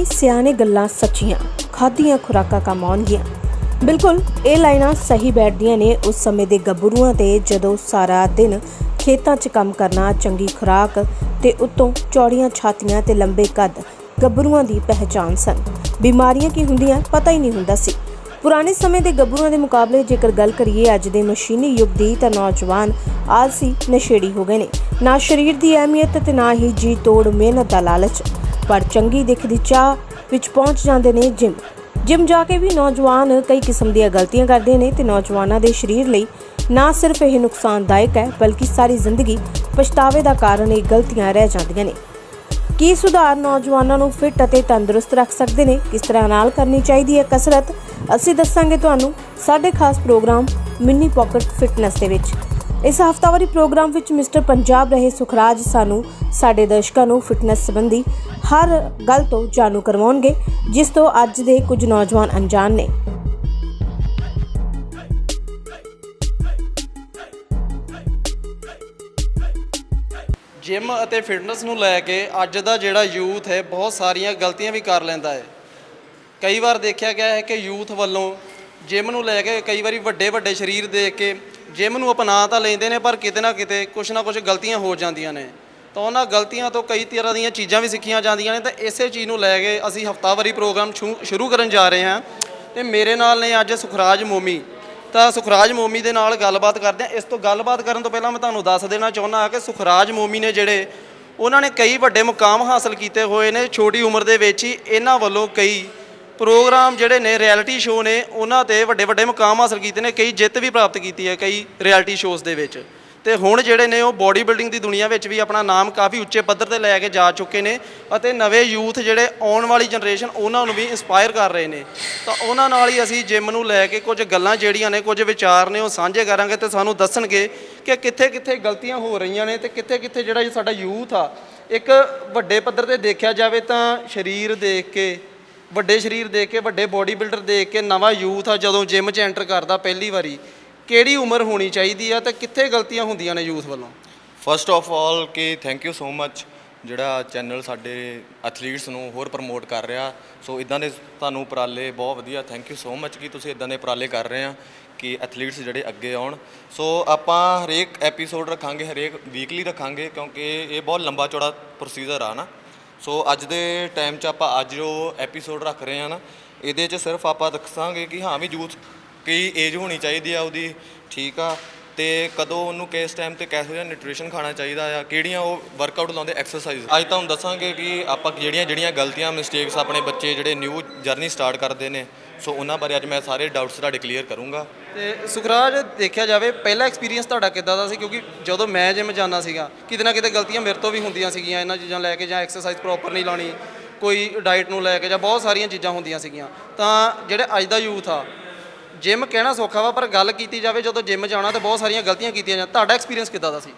ਕਹਿੰਦੇ ਸਿਆਣੇ ਗੱਲਾਂ ਸੱਚੀਆਂ, ਖਾਧੀਆਂ ਖੁਰਾਕਾਂ ਕੰਮ ਆਉਣਗੀਆਂ। ਬਿਲਕੁਲ, ਇਹ ਲਾਈਨਾਂ ਸਹੀ ਬੈਠਦੀਆਂ ਨੇ ਉਸ ਸਮੇਂ ਦੇ ਗੱਭਰੂਆਂ ਤੇ ਜਦੋਂ ਸਾਰਾ ਦਿਨ ਖੇਤਾਂ 'ਚ ਕੰਮ ਕਰਨਾ, ਚੰਗੀ ਖੁਰਾਕ ਤੇ ਉੱਤੋਂ ਚੌੜੀਆਂ ਛਾਤੀਆਂ ਤੇ ਲੰਬੇ ਕੱਦ ਗੱਭਰੂਆਂ ਦੀ ਪਹਿਚਾਣ ਸਨ। ਬਿਮਾਰੀਆਂ ਕੀ ਹੁੰਦੀਆਂ, ਪਤਾ ਹੀ ਨਹੀਂ ਹੁੰਦਾ ਸੀ। ਪੁਰਾਣੇ ਸਮੇਂ ਦੇ ਗੱਭਰੂਆਂ ਦੇ ਮੁਕਾਬਲੇ ਜੇਕਰ ਗੱਲ ਕਰੀਏ, ਅੱਜ ਦੇ ਮਸ਼ੀਨੀ ਯੁੱਗ ਦੀ ਤਾਂ ਨੌਜਵਾਨ ਆਲਸੀ ਨਸ਼ੇੜੀ ਹੋ ਗਏ ਨੇ। ਨਾ ਸਰੀਰ ਦੀ ਅਹਿਮੀਅਤ ਤੇ ਨਾ ਹੀ ਜੀ ਤੋੜ ਮਿਹਨਤ ਦਾ ਲਾਲਚ। ਪਰ ਚੰਗੀ ਦਿੱਖ ਦੀ ਚਾਹ ਵਿੱਚ ਪਹੁੰਚ ਜਾਂਦੇ ਨੇ ਜਿਮ। ਜਿਮ ਜਾ ਕੇ ਵੀ ਨੌਜਵਾਨ ਕਈ ਕਿਸਮ ਦੀਆਂ ਗਲਤੀਆਂ ਕਰਦੇ ਨੇ ਤੇ ਨੌਜਵਾਨਾਂ ਦੇ ਸਰੀਰ ਲਈ ਨਾ ਸਿਰਫ ਇਹ ਨੁਕਸਾਨਦਾਇਕ ਹੈ, ਬਲਕਿ ਸਾਰੀ ਜ਼ਿੰਦਗੀ ਪਛਤਾਵੇ ਦਾ ਕਾਰਨ ਇਹ ਗਲਤੀਆਂ ਰਹਿ ਜਾਂਦੀਆਂ ਨੇ। ਕੀ ਸੁਧਾਰ ਨੌਜਵਾਨਾਂ ਨੂੰ ਫਿੱਟ ਅਤੇ ਤੰਦਰੁਸਤ ਰੱਖ ਸਕਦੇ ਨੇ? ਕਿਸ ਤਰ੍ਹਾਂ ਨਾਲ ਕਰਨੀ ਚਾਹੀਦੀ ਹੈ ਕਸਰਤ? ਅਸੀਂ ਦੱਸਾਂਗੇ ਤੁਹਾਨੂੰ ਸਾਡੇ ਖਾਸ ਪ੍ਰੋਗਰਾਮ ਮਿੰਨੀ ਪਾਕਟ ਫਿਟਨੈਸ ਦੇ ਵਿੱਚ। ਇਸ ਹਫਤਾਵਾਰੀ ਪ੍ਰੋਗਰਾਮ ਵਿੱਚ ਮਿਸਟਰ ਪੰਜਾਬ ਰਹੇ ਸੁਖਰਾਜ ਸਾਨੂੰ, ਸਾਡੇ ਦਰਸ਼ਕਾਂ ਨੂੰ ਫਿਟਨੈਸ ਸੰਬੰਧੀ ਹਰ ਗੱਲ ਤੋਂ ਜਾਣੂ ਕਰਵਾਉਣਗੇ, ਜਿਸ ਤੋਂ ਅੱਜ ਦੇ ਕੁਝ ਨੌਜਵਾਨ ਅਣਜਾਣ ਨੇ। ਜਿਮ ਅਤੇ ਫਿਟਨੈਸ ਨੂੰ ਲੈ ਕੇ ਅੱਜ ਦਾ ਜਿਹੜਾ ਯੂਥ ਹੈ, ਬਹੁਤ ਸਾਰੀਆਂ ਗਲਤੀਆਂ ਵੀ ਕਰ ਲੈਂਦਾ ਹੈ। ਕਈ ਵਾਰ ਦੇਖਿਆ ਗਿਆ ਹੈ ਕਿ ਯੂਥ ਵੱਲੋਂ ਜਿਮ ਨੂੰ ਲੈ ਕੇ ਕਈ ਵਾਰੀ ਵੱਡੇ ਵੱਡੇ ਸਰੀਰ ਦੇਖ ਕੇ ਜਿਮ ਨੂੰ ਅਪਣਾ ਤਾਂ ਲੈਂਦੇ ਨੇ, ਪਰ ਕਿਤੇ ਨਾ ਕਿਤੇ ਕੁਛ ਨਾ ਕੁਛ ਗਲਤੀਆਂ ਹੋ ਜਾਂਦੀਆਂ ਨੇ। ਤਾਂ ਉਹਨਾਂ ਗਲਤੀਆਂ ਤੋਂ ਕਈ ਤਰ੍ਹਾਂ ਦੀਆਂ ਚੀਜ਼ਾਂ ਵੀ ਸਿੱਖੀਆਂ ਜਾਂਦੀਆਂ ਨੇ, ਤਾਂ ਇਸੇ ਚੀਜ਼ ਨੂੰ ਲੈ ਕੇ ਅਸੀਂ ਹਫਤਾਵਾਰੀ ਪ੍ਰੋਗਰਾਮ ਸ਼ੁ- ਸ਼ੁਰੂ ਕਰਨ ਜਾ ਰਹੇ ਹਾਂ। ਤੇ ਮੇਰੇ ਨਾਲ ਨੇ ਅੱਜ ਸੁਖਰਾਜ ਮੋਮੀ। ਤਾਂ ਸੁਖਰਾਜ ਮੋਮੀ ਦੇ ਨਾਲ ਗੱਲਬਾਤ ਕਰਦੇ ਹਾਂ। ਇਸ ਤੋਂ ਗੱਲਬਾਤ ਕਰਨ ਤੋਂ ਪਹਿਲਾਂ ਮੈਂ ਤੁਹਾਨੂੰ ਦੱਸ ਦੇਣਾ ਚਾਹੁੰਦਾ ਹਾਂ ਕਿ ਸੁਖਰਾਜ ਮੋਮੀ ਨੇ ਜਿਹੜੇ, ਉਹਨਾਂ ਨੇ ਕਈ ਵੱਡੇ ਮੁਕਾਮ ਹਾਸਲ ਕੀਤੇ ਹੋਏ ਨੇ। ਛੋਟੀ ਉਮਰ ਦੇ ਵਿੱਚ ਹੀ ਇਹਨਾਂ ਵੱਲੋਂ ਕਈ ਪ੍ਰੋਗਰਾਮ ਜਿਹੜੇ ਨੇ, ਰਿਐਲਿਟੀ ਸ਼ੋਅ ਨੇ, ਉਹਨਾਂ ਤੇ ਵੱਡੇ ਵੱਡੇ ਮੁਕਾਮ ਹਾਸਲ ਕੀਤੇ ਨੇ, ਕਈ ਜਿੱਤ ਵੀ ਪ੍ਰਾਪਤ ਕੀਤੀ ਹੈ ਕਈ ਰਿਐਲਿਟੀ ਸ਼ੋਜ਼ ਦੇ ਵਿੱਚ। ਤੇ ਹੁਣ ਜਿਹੜੇ ਨੇ ਉਹ ਬੋਡੀ ਬਿਲਡਿੰਗ ਦੀ ਦੁਨੀਆ ਵਿੱਚ ਵੀ ਆਪਣਾ ਨਾਮ ਕਾਫੀ ਉੱਚੇ ਪੱਧਰ ਤੇ ਲੈ ਕੇ ਜਾ ਚੁੱਕੇ ਨੇ ਅਤੇ ਨਵੇਂ ਯੂਥ ਜਿਹੜੇ ਆਉਣ ਵਾਲੀ ਜਨਰੇਸ਼ਨ ਉਹਨਾਂ ਨੂੰ ਵੀ ਇਨਸਪਾਇਰ ਕਰ ਰਹੇ ਨੇ। ਤਾਂ ਉਹਨਾਂ ਨਾਲ ਹੀ ਅਸੀਂ ਜਿਮ ਨੂੰ ਲੈ ਕੇ ਕੁਝ ਗੱਲਾਂ ਜਿਹੜੀਆਂ ਨੇ, ਕੁਝ ਵਿਚਾਰ ਨੇ ਉਹ ਸਾਂਝੇ ਕਰਾਂਗੇ ਤੇ ਸਾਨੂੰ ਦੱਸਣਗੇ ਕਿ ਕਿੱਥੇ ਕਿੱਥੇ ਗਲਤੀਆਂ ਹੋ ਰਹੀਆਂ ਨੇ ਤੇ ਕਿੱਥੇ ਕਿੱਥੇ ਜਿਹੜਾ ਸਾਡਾ ਯੂਥ ਆ, ਇੱਕ ਵੱਡੇ ਪੱਧਰ ਤੇ ਦੇਖਿਆ ਜਾਵੇ ਤਾਂ ਸਰੀਰ ਦੇਖ ਕੇ ਵੱਡੇ ਸਰੀਰ ਦੇਖ ਕੇ, ਵੱਡੇ ਬੋਡੀ ਬਿਲਡਰ ਦੇਖ ਕੇ, ਨਵਾਂ ਯੂਥ ਆ, ਜਦੋਂ ਜਿਮ 'ਚ ਐਂਟਰ ਕਰਦਾ ਪਹਿਲੀ ਵਾਰੀ, ਕਿਹੜੀ ਉਮਰ ਹੋਣੀ ਚਾਹੀਦੀ ਆ ਤੇ ਕਿੱਥੇ ਗਲਤੀਆਂ ਹੁੰਦੀਆਂ ਨੇ ਯੂਥ ਵੱਲੋਂ? ਫਸਟ ਆਫ ਆਲ ਕਿ ਥੈਂਕ ਯੂ ਸੋ ਮੱਚ ਜਿਹੜਾ ਚੈਨਲ ਸਾਡੇ ਐਥਲੀਟਸ ਨੂੰ ਹੋਰ ਪ੍ਰਮੋਟ ਕਰ ਰਿਹਾ। ਸੋ ਇਦਾਂ ਦੇ ਤੁਹਾਨੂੰ ਉਪਰਾਲੇ ਬਹੁਤ ਵਧੀਆ ਥੈਂਕ ਯੂ ਸੋ ਮੱਚ ਕਿ ਤੁਸੀਂ ਇਦਾਂ ਦੇ ਉਪਰਾਲੇ ਕਰ ਰਹੇ ਆ ਕਿ ਐਥਲੀਟਸ ਜਿਹੜੇ ਅੱਗੇ ਆਉਣ। ਸੋ ਆਪਾਂ ਹਰੇਕ ਐਪੀਸੋਡ ਰੱਖਾਂਗੇ, ਹਰੇਕ ਵੀਕਲੀ ਰੱਖਾਂਗੇ ਕਿਉਂਕਿ ਇਹ ਬਹੁਤ ਲੰਬਾ ਚੌੜਾ ਪ੍ਰੋਸੀਜਰ ਆ ਨਾ। ਸੋ ਅੱਜ ਦੇ ਟਾਈਮ 'ਚ ਆਪਾਂ ਅੱਜ ਜੋ ਐਪੀਸੋਡ ਰੱਖ ਰਹੇ ਹਾਂ ਨਾ, ਇਹਦੇ 'ਚ ਸਿਰਫ ਆਪਾਂ ਦੱਸਾਂਗੇ ਕਿ ਹਾਂ ਵੀ ਯੂਥ ਕੀ ਏਜ ਹੋਣੀ ਚਾਹੀਦੀ ਆ ਉਹਦੀ, ਠੀਕ ਆ? ਤੇ ਕਦੋਂ ਉਹਨੂੰ ਕਿਸ ਟਾਈਮ ਤੇ ਕਿਹੋ ਜਿਹਾ ਨਿਊਟ੍ਰੀਸ਼ਨ ਖਾਣਾ ਚਾਹੀਦਾ ਆ, ਕਿਹੜੀਆਂ ਉਹ ਵਰਕਆਊਟ ਲਾਉਂਦੇ ਐਕਸਰਸਾਈਜ਼ ਅੱਜ ਤੁਹਾਨੂੰ ਦੱਸਾਂਗੇ ਕਿ ਆਪਾਂ ਜਿਹੜੀਆਂ ਜਿਹੜੀਆਂ ਗਲਤੀਆਂ ਮਿਸਟੇਕਸ ਆਪਣੇ ਬੱਚੇ ਜਿਹੜੇ ਨਿਊ ਜਰਨੀ ਸਟਾਰਟ ਕਰਦੇ ਨੇ, ਸੋ ਉਹਨਾਂ ਬਾਰੇ ਅੱਜ ਮੈਂ ਸਾਰੇ ਡਾਊਟਸ ਤੁਹਾਡੇ ਕਲੀਅਰ ਕਰੂੰਗਾ। ਤੇ ਸੁਖਰਾਜ, ਦੇਖਿਆ ਜਾਵੇ, ਪਹਿਲਾ ਐਕਸਪੀਰੀਅੰਸ ਤੁਹਾਡਾ ਕਿੱਦਾਂ ਦਾ ਸੀ? ਕਿਉਂਕਿ ਜਦੋਂ ਮੈਂ ਜਿਮ ਜਾਂਦਾ ਸੀਗਾ, ਕਿਤੇ ਨਾ ਕਿਤੇ ਗਲਤੀਆਂ ਮੇਰੇ ਤੋਂ ਵੀ ਹੁੰਦੀਆਂ ਸੀਗੀਆਂ, ਇਹਨਾਂ ਚੀਜ਼ਾਂ ਲੈ ਕੇ ਜਾਂ ਐਕਸਰਸਾਈਜ਼ ਪ੍ਰੋਪਰ ਨਹੀਂ ਲਾਉਣੀ, ਕੋਈ ਡਾਈਟ ਨੂੰ ਲੈ ਕੇ ਜਾਂ ਬਹੁਤ ਸਾਰੀਆਂ ਚੀਜ਼ਾਂ ਹੁੰਦੀਆਂ ਸੀਗੀਆਂ। ਤਾਂ ਜਿਹੜੇ ਅੱਜ ਦਾ ਯੂਥ ਆ ਜਿਮ ਕਹਿਣਾ ਸੌਖਾ ਵਾ, ਪਰ ਗੱਲ ਕੀਤੀ ਜਾਵੇ ਜਦੋਂ ਜਿਮ ਜਾਣਾ ਤਾਂ ਬਹੁਤ ਸਾਰੀਆਂ ਗਲਤੀਆਂ ਕੀਤੀਆਂ ਜਾਂ ਤੁਹਾਡਾ ਐਕਸਪੀਰੀਅੰਸ ਕਿੱਦਾਂ ਦਾ ਸੀ?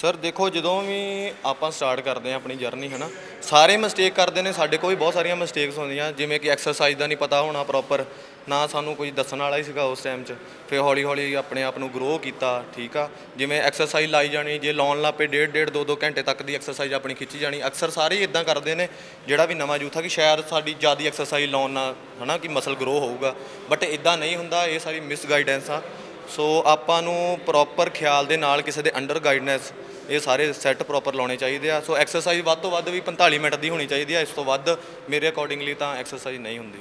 ਸਰ, ਦੇਖੋ, ਜਦੋਂ ਵੀ ਆਪਾਂ ਸਟਾਰਟ ਕਰਦੇ ਆ ਆਪਣੀ ਜਰਨੀ ਹੈ ਨਾ ਸਾਰੇ ਮਿਸਟੇਕ ਕਰਦੇ ਨੇ, ਸਾਡੇ ਕੋਲ ਵੀ ਬਹੁਤ ਸਾਰੀਆਂ ਮਿਸਟੇਕਸ ਹੁੰਦੀਆਂ, ਜਿਵੇਂ ਕਿ ਐਕਸਰਸਾਈਜ਼ ਦਾ ਨਹੀਂ ਪਤਾ ਹੋਣਾ ਪ੍ਰੋਪਰ ਨਾ ਸਾਨੂੰ ਕੋਈ ਦੱਸਣ ਵਾਲਾ ਹੀ ਸੀਗਾ ਉਸ ਟਾਈਮ 'ਚ, ਫਿਰ ਹੌਲੀ ਹੌਲੀ ਆਪਣੇ ਆਪ ਨੂੰ ਗਰੋ ਕੀਤਾ, ਠੀਕ ਆ? ਜਿਵੇਂ ਐਕਸਰਸਾਈਜ਼ ਲਾਈ ਜਾਣੀ, ਜੇ ਲਾਉਣ ਲੱਪੇ ਡੇਢ ਡੇਢ, ਦੋ ਦੋ ਘੰਟੇ ਤੱਕ ਦੀ ਐਕਸਰਸਾਈਜ਼ ਆਪਣੀ ਖਿੱਚੀ ਜਾਣੀ, ਅਕਸਰ ਸਾਰੇ ਹੀ ਇਦਾਂ ਕਰਦੇ ਨੇ, ਜਿਹੜਾ ਵੀ ਨਵਾਂ ਯੂਥ ਆ ਕਿ ਸ਼ਾਇਦ ਸਾਡੀ ਜ਼ਿਆਦਾ ਐਕਸਰਸਾਈਜ਼ ਲਾਉਣ ਨਾਲ, ਹਨਾ, ਕਿ ਮਸਲ ਗਰੋ ਹੋਊਗਾ ਬਟ ਇਦਾਂ ਨਹੀਂ ਹੁੰਦਾ, ਇਹ ਸਾਰੀ ਮਿਸਗਾਈਡੈਂਸ ਆ। ਸੋ ਆਪਾਂ ਨੂੰ ਪ੍ਰੋਪਰ ਖਿਆਲ ਦੇ ਨਾਲ ਕਿਸੇ ਦੇ ਅੰਡਰ ਗਾਈਡਨੈਸ ਇਹ ਸਾਰੇ ਸੈੱਟ ਪ੍ਰੋਪਰ ਲਾਉਣੇ ਚਾਹੀਦੇ ਆ। ਸੋ ਐਕਸਰਸਾਈਜ਼ ਵੱਧ ਤੋਂ ਵੱਧ ਵੀ 45 ਮਿੰਟ ਦੀ ਹੋਣੀ ਚਾਹੀਦੀ ਆ। ਇਸ ਤੋਂ ਵੱਧ ਮੇਰੇ ਅਕੋਰਡਿੰਗਲੀ ਤਾਂ ਐਕਸਰਸਾਈਜ਼ ਨਹੀਂ ਹੁੰਦੀ।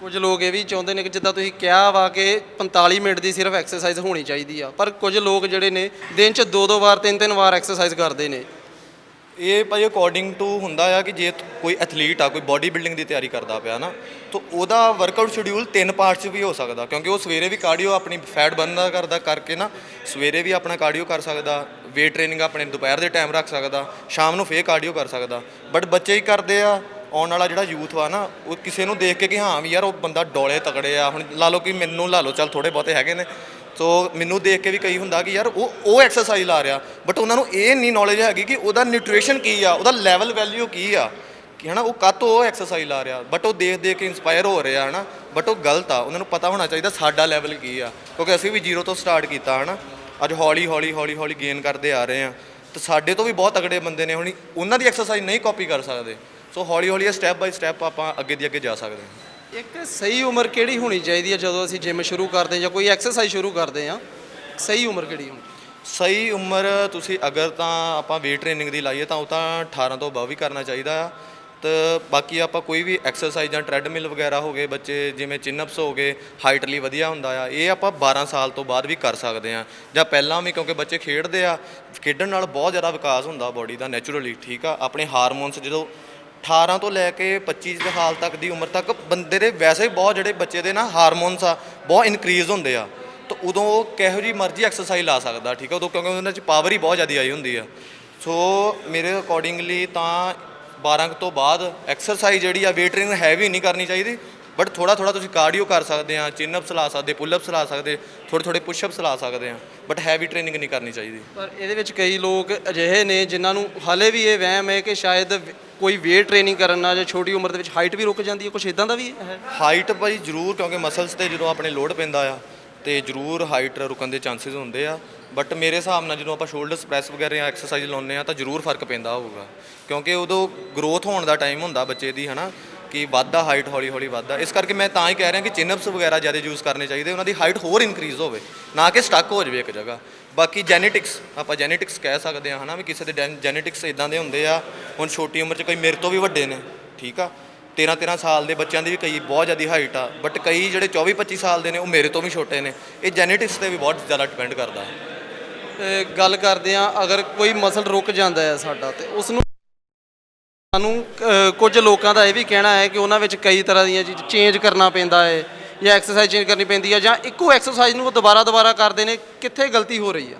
ਕੁਝ ਲੋਕ ਇਹ ਵੀ ਚਾਹੁੰਦੇ ਨੇ ਕਿ ਜਿੱਦਾਂ ਤੁਸੀਂ ਕਿਹਾ ਵਾ ਕਿ 45 ਮਿੰਟ ਦੀ ਸਿਰਫ ਐਕਸਰਸਾਈਜ਼ ਹੋਣੀ ਚਾਹੀਦੀ ਆ। ਪਰ ਕੁਝ ਲੋਕ ਜਿਹੜੇ ਨੇ ਦਿਨ 'ਚ ਦੋ ਦੋ ਵਾਰ ਤਿੰਨ ਤਿੰਨ ਵਾਰ ਐਕਸਰਸਾਈਜ਼ ਕਰਦੇ ਨੇ। ਇਹ ਭਾਈ ਅਕੋਰਡਿੰਗ ਟੂ ਹੁੰਦਾ ਆ ਕਿ ਜੇ ਕੋਈ ਐਥਲੀਟ ਆ, ਕੋਈ ਬਾਡੀ ਬਿਲਡਿੰਗ ਦੀ ਤਿਆਰੀ ਕਰਦਾ ਪਿਆ ਨਾ, ਤਾਂ ਉਹਦਾ ਵਰਕਆਊਟ ਸ਼ਡਿਊਲ ਤਿੰਨ ਪਾਰਟਸ 'ਚ ਵੀ ਹੋ ਸਕਦਾ, ਕਿਉਂਕਿ ਉਹ ਸਵੇਰੇ ਵੀ ਕਾਰਡੀਓ ਆਪਣੀ ਫੈਟ ਬੰਦਾ ਕਰਦਾ ਕਰਕੇ ਨਾ, ਸਵੇਰੇ ਵੀ ਆਪਣਾ ਕਾਰਡੀਓ ਕਰ ਸਕਦਾ ਵੇਟ ਟ੍ਰੇਨਿੰਗ ਆਪਣੇ ਦੁਪਹਿਰ ਦੇ ਟਾਈਮ ਰੱਖ ਸਕਦਾ, ਸ਼ਾਮ ਨੂੰ ਫੇਰ ਕਾਰਡੀਓ ਕਰ ਸਕਦਾ ਬਟ ਬੱਚੇ ਹੀ ਕਰਦੇ ਆ, ਆਉਣ ਵਾਲਾ ਜਿਹੜਾ ਯੂਥ ਵਾ ਨਾ, ਉਹ ਕਿਸੇ ਨੂੰ ਦੇਖ ਕੇ ਕਿ ਹਾਂ ਵੀ ਯਾਰ ਉਹ ਬੰਦਾ ਡੋਲੇ ਤਕੜੇ ਆ, ਹੁਣ ਲਾ ਲਓ ਕਿ ਮੈਨੂੰ ਲਾ ਲਓ, ਚੱਲ ਥੋੜੇ ਬਹੁਤੇ ਹੈਗੇ ਨੇ ਸੋ ਮੈਨੂੰ ਦੇਖ ਕੇ ਵੀ ਕਈ ਹੁੰਦਾ ਕਿ ਯਾਰ ਉਹ ਉਹ ਐਕਸਰਸਾਈਜ਼ ਲਾ ਰਿਹਾ ਬਟ ਉਹਨਾਂ ਨੂੰ ਇਹ ਨਹੀਂ ਨੌਲੇਜ ਹੈਗੀ ਕਿ ਉਹਦਾ ਨਿਊਟ੍ਰੀਸ਼ਨ ਕੀ ਆ, ਉਹਦਾ ਲੈਵਲ ਵੈਲਿਊ ਕੀ ਆ, ਕਿ ਹਨਾ, ਉਹ ਕਾਤੋਂ ਉਹ ਐਕਸਰਸਾਈਜ਼ ਲਾ ਰਿਹਾ ਬਟ ਉਹ ਦੇਖ ਦੇਖ ਕੇ ਇਨਸਪਾਇਰ ਹੋ ਰਿਹਾ, ਹਨਾ ਬਟ ਉਹ ਗਲਤ ਆ, ਉਹਨਾਂ ਨੂੰ ਪਤਾ ਹੋਣਾ ਚਾਹੀਦਾ ਸਾਡਾ ਲੈਵਲ ਕੀ ਆ, ਕਿਉਂਕਿ ਅਸੀਂ ਵੀ ਜ਼ੀਰੋ ਤੋਂ ਸਟਾਰਟ ਕੀਤਾ, ਹਨਾ, ਅੱਜ ਹੌਲੀ ਹੌਲੀ ਹੌਲੀ ਹੌਲੀ ਗੇਨ ਕਰਦੇ ਆ ਰਹੇ ਆ, ਤੇ ਸਾਡੇ ਤੋਂ ਵੀ ਬਹੁਤ ਅਗੜੇ ਬੰਦੇ ਨੇ, ਹੁਣ ਉਹਨਾਂ ਦੀ ਐਕਸਰਸਾਈਜ਼ ਨਹੀਂ ਕਾਪੀ ਕਰ ਸਕਦੇ ਸੋ ਹੌਲੀ ਹੌਲੀ ਸਟੈਪ ਬਾਈ ਸਟੈਪ ਆਪਾਂ ਅੱਗੇ ਦੀ ਅੱਗੇ ਜਾ ਸਕਦੇ ਹਾਂ। ਇੱਕ ਸਹੀ ਉਮਰ ਕਿਹੜੀ ਹੋਣੀ ਚਾਹੀਦੀ ਹੈ ਜਦੋਂ ਅਸੀਂ ਜਿਮ ਸ਼ੁਰੂ ਕਰਦੇ ਹਾਂ ਜਾਂ ਕੋਈ ਐਕਸਰਸਾਈਜ਼ ਸ਼ੁਰੂ ਕਰਦੇ ਹਾਂ? ਸਹੀ ਉਮਰ ਕਿਹੜੀ ਹੋਣੀ? ਸਹੀ ਉਮਰ ਤੁਸੀਂ ਅਗਰ ਤਾਂ ਆਪਾਂ weight ਟ੍ਰੇਨਿੰਗ ਦੀ ਲਾਈਏ ਤਾਂ ਉਹ ਤਾਂ 18 ਤੋਂ ਬਾਅਦ ਵੀ ਕਰਨਾ ਚਾਹੀਦਾ ਆ। ਤੇ ਬਾਕੀ ਆਪਾਂ ਕੋਈ ਵੀ ਐਕਸਰਸਾਈਜ਼ ਜਾਂ ਟ੍ਰੈਡਮਿਲ ਵਗੈਰਾ ਹੋ ਗਏ, ਬੱਚੇ ਜਿਵੇਂ ਚਿਨਅਪਸ ਹੋ ਗਏ ਹਾਈਟ ਲਈ ਵਧੀਆ ਹੁੰਦਾ ਆ, ਇਹ ਆਪਾਂ 12 ਸਾਲ ਤੋਂ ਬਾਅਦ ਵੀ ਕਰ ਸਕਦੇ ਆ ਜਾਂ ਪਹਿਲਾਂ ਵੀ ਕਿਉਂਕਿ ਬੱਚੇ ਖੇਡਦੇ ਆ, ਖੇਡਣ ਨਾਲ ਬਹੁਤ ਜ਼ਿਆਦਾ ਵਿਕਾਸ ਹੁੰਦਾ ਬਾਡੀ ਦਾ ਨੈਚੁਰਲੀ ਠੀਕ ਆ? ਆਪਣੇ ਹਾਰਮੋਨਸ ਜਦੋਂ 18 ਤੋਂ ਲੈ ਕੇ 25 ਦੇ ਹਾਲ ਤੱਕ ਦੀ ਉਮਰ ਤੱਕ ਬੰਦੇ ਦੇ ਵੈਸੇ ਹੀ ਬਹੁਤ ਜਿਹੜੇ ਬੱਚੇ ਦੇ ਨਾ ਹਾਰਮੋਨਸ ਆ, ਬਹੁਤ ਇਨਕਰੀਜ਼ ਹੁੰਦੇ ਆ। ਤਾਂ ਉਦੋਂ ਉਹ ਕਿਹੋ ਜੀ ਮਰਜ਼ੀ ਐਕਸਰਸਾਈਜ਼ ਲਾ ਸਕਦਾ, ਠੀਕ ਆ? ਉਦੋਂ ਕਿਉਂਕਿ ਉਹਨਾਂ 'ਚ ਪਾਵਰ ਹੀ ਬਹੁਤ ਜ਼ਿਆਦਾ ਆਈ ਹੁੰਦੀ ਆ। ਸੋ ਮੇਰੇ ਅਕੋਰਡਿੰਗਲੀ ਤਾਂ 12 ਕੁ ਤੋਂ ਬਾਅਦ ਐਕਸਰਸਾਈਜ਼ ਜਿਹੜੀ ਆ weight ਟ੍ਰੇਨਿੰਗ ਹੈਵੀ ਨਹੀਂ ਕਰਨੀ ਚਾਹੀਦੀ। ਬਟ ਥੋੜਾ ਥੋੜਾ ਤੁਸੀਂ ਕਾਰਡੀਓ ਕਰ ਸਕਦੇ ਆ ਚਿਨ ਅਪਸ ਲਾ ਸਕਦੇ ਪੁੱਲ ਅਪਸ ਲਾ ਸਕਦੇ ਥੋੜੇ ਥੋੜੇ ਪੁਸ਼ ਅਪਸ ਲਾ ਸਕਦੇ ਆ ਬਟ ਹੈਵੀ ਟ੍ਰੇਨਿੰਗ ਨਹੀਂ ਕਰਨੀ ਚਾਹੀਦੀ। ਪਰ ਇਹਦੇ ਵਿੱਚ ਕਈ ਲੋਕ ਅਜਿਹੇ ਨੇ ਜਿਨ੍ਹਾਂ ਨੂੰ ਹਾਲੇ ਵੀ ਇਹ ਵਹਿਮ ਹੈ ਕਿ ਸ਼ਾਇਦ ਕੋਈ weight ਟ੍ਰੇਨਿੰਗ ਕਰਨ ਨਾਲ ਜਾਂ ਛੋਟੀ ਉਮਰ ਦੇ ਵਿੱਚ ਹਾਈਟ ਵੀ ਰੁਕ ਜਾਂਦੀ ਹੈ ਕੁਝ ਇਦਾਂ ਦਾ ਵੀ ਹੈ? ਹਾਈਟ ਭਾਈ ਜ਼ਰੂਰ ਕਿਉਂਕਿ ਮਸਲਸ ਤੇ ਜਦੋਂ ਆਪਣੇ ਲੋਡ ਪੈਂਦਾ ਆ ਤੇ ਜ਼ਰੂਰ ਹਾਈਟ ਰੁਕਣ ਦੇ ਚਾਂਸਸ ਹੁੰਦੇ ਆ। ਬਟ ਮੇਰੇ ਹਿਸਾਬ ਨਾਲ ਜਦੋਂ ਆਪਾਂ ਸ਼ੋਲਡਰਸ ਪ੍ਰੈਸ ਵਗੈਰਾ ਜਾਂ ਐਕਸਰਸਾਈਜ਼ ਲਾਉਂਦੇ ਆ ਤਾਂ ਜ਼ਰੂਰ ਫ਼ਰਕ ਪੈਂਦਾ ਹੋਊਗਾ। ਕਿਉਂਕਿ ਉਦੋਂ ਗਰੋਥ ਹੋਣ ਦਾ ਟਾਈਮ ਹੁੰਦਾ ਬੱਚੇ ਦੀ ਹਨਾ? ਕਿ ਵੱਧਦਾ ਹਾਈਟ ਹੌਲੀ ਹੌਲੀ ਵੱਧਦਾ ਇਸ ਕਰਕੇ ਮੈਂ ਤਾਂ ਹੀ ਕਹਿ ਰਿਹਾ ਕਿ ਚਿਨਅਪਸ ਵਗੈਰਾ ਜ਼ਿਆਦਾ ਯੂਜ਼ ਕਰਨੇ ਚਾਹੀਦੇ, ਉਹਨਾਂ ਦੀ ਹਾਈਟ ਹੋਰ ਇਨਕਰੀਜ਼ ਹੋਵੇ, ਨਾ ਕਿ ਸਟਕ ਹੋ ਜਾਵੇ ਇੱਕ ਜਗ੍ਹਾ। ਬਾਕੀ ਜੈਨੇਟਿਕਸ ਆਪਾਂ ਜੈਨੇਟਿਕਸ ਕਹਿ ਸਕਦੇ ਆ ਹਨਾ ਵੀ ਕਿਸੇ ਦੇ ਜੈਨੇਟਿਕਸ ਇਦਾਂ ਦੇ ਹੁੰਦੇ ਆ, ਹੁਣ ਛੋਟੀ ਉਮਰ 'ਚ ਕਈ ਮੇਰੇ ਤੋਂ ਵੀ ਵੱਡੇ ਨੇ, ਠੀਕ ਆ? 13 13 ਸਾਲ ਦੇ ਬੱਚਿਆਂ ਦੀ ਵੀ ਕਈ ਬਹੁਤ ਜ਼ਿਆਦਾ ਹਾਈਟ ਆ ਬਟ ਕਈ ਜਿਹੜੇ 24 25 ਸਾਲ ਦੇ ਨੇ, ਉਹ ਮੇਰੇ ਤੋਂ ਵੀ ਛੋਟੇ ਨੇ। ਇਹ ਜੈਨੇਟਿਕਸ ਤੇ ਵੀ ਬਹੁਤ ਜ਼ਿਆਦਾ ਡਿਪੈਂਡ ਕਰਦਾ। ਗੱਲ ਕਰਦੇ ਆ ਅਗਰ ਕੋਈ ਮਸਲ ਰੁਕ ਜਾਂਦਾ ਹੈ ਸਾਡਾ, ਤੇ ਉਸ ਨੂੰ ਸਾਨੂੰ ਕੁਝ ਲੋਕਾਂ ਦਾ ਇਹ ਵੀ ਕਹਿਣਾ ਹੈ ਕਿ ਉਹਨਾਂ ਵਿੱਚ ਕਈ ਤਰ੍ਹਾਂ ਦੀਆਂ ਚੀਜ਼ ਚੇਂਜ ਕਰਨਾ ਪੈਂਦਾ ਹੈ ਜਾਂ ਐਕਸਰਸਾਈਜ਼ ਚੇਂਜ ਕਰਨੀ ਪੈਂਦੀ ਹੈ ਜਾਂ ਇੱਕੋ ਐਕਸਰਸਾਈਜ਼ ਨੂੰ ਉਹ ਦੁਬਾਰਾ ਦੁਬਾਰਾ ਕਰਦੇ ਨੇ ਕਿੱਥੇ ਗਲਤੀ ਹੋ ਰਹੀ ਆ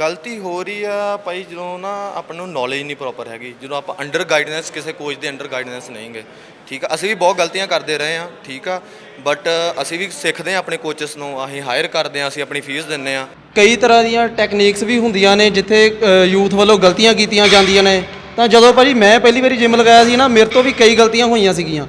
ਗਲਤੀ ਹੋ ਰਹੀ ਆ ਭਾਈ ਜਦੋਂ ਨਾ ਆਪਾਂ ਨੂੰ ਨੌਲੇਜ ਨਹੀਂ ਪ੍ਰੋਪਰ ਹੈਗੀ ਜਦੋਂ ਆਪਾਂ ਅੰਡਰ ਗਾਈਡੈਂਸ ਕਿਸੇ ਕੋਚ ਦੇ ਅੰਡਰ ਗਾਈਡੈਂਸ ਨਹੀਂ ਗਏ ਠੀਕ ਆ? ਅਸੀਂ ਵੀ ਬਹੁਤ ਗਲਤੀਆਂ ਕਰਦੇ ਰਹੇ ਆ ਠੀਕ ਆ? ਬਟ ਅਸੀਂ ਵੀ ਸਿੱਖਦੇ ਆ ਆਪਣੇ ਕੋਚਸ ਨੂੰ ਅਸੀਂ ਹਾਇਰ ਕਰਦੇ ਆ ਅਸੀਂ ਆਪਣੀ ਫੀਸ ਦਿੰਨੇ ਆ ਕਈ ਤਰ੍ਹਾਂ ਦੀਆਂ ਟੈਕਨੀਕਸ ਵੀ ਹੁੰਦੀਆਂ ਨੇ ਜਿੱਥੇ ਯੂਥ ਵੱਲੋਂ ਗਲਤੀਆਂ ਕੀਤੀਆਂ ਜਾਂਦੀਆਂ ਨੇ। ਤਾਂ ਜਦੋਂ ਭਾਜੀ ਮੈਂ ਪਹਿਲੀ ਵਾਰੀ ਜਿਮ ਲਗਾਇਆ ਸੀ ਨਾ ਮੇਰੇ ਤੋਂ ਵੀ ਕਈ ਗਲਤੀਆਂ ਹੋਈਆਂ ਸੀਗੀਆਂ।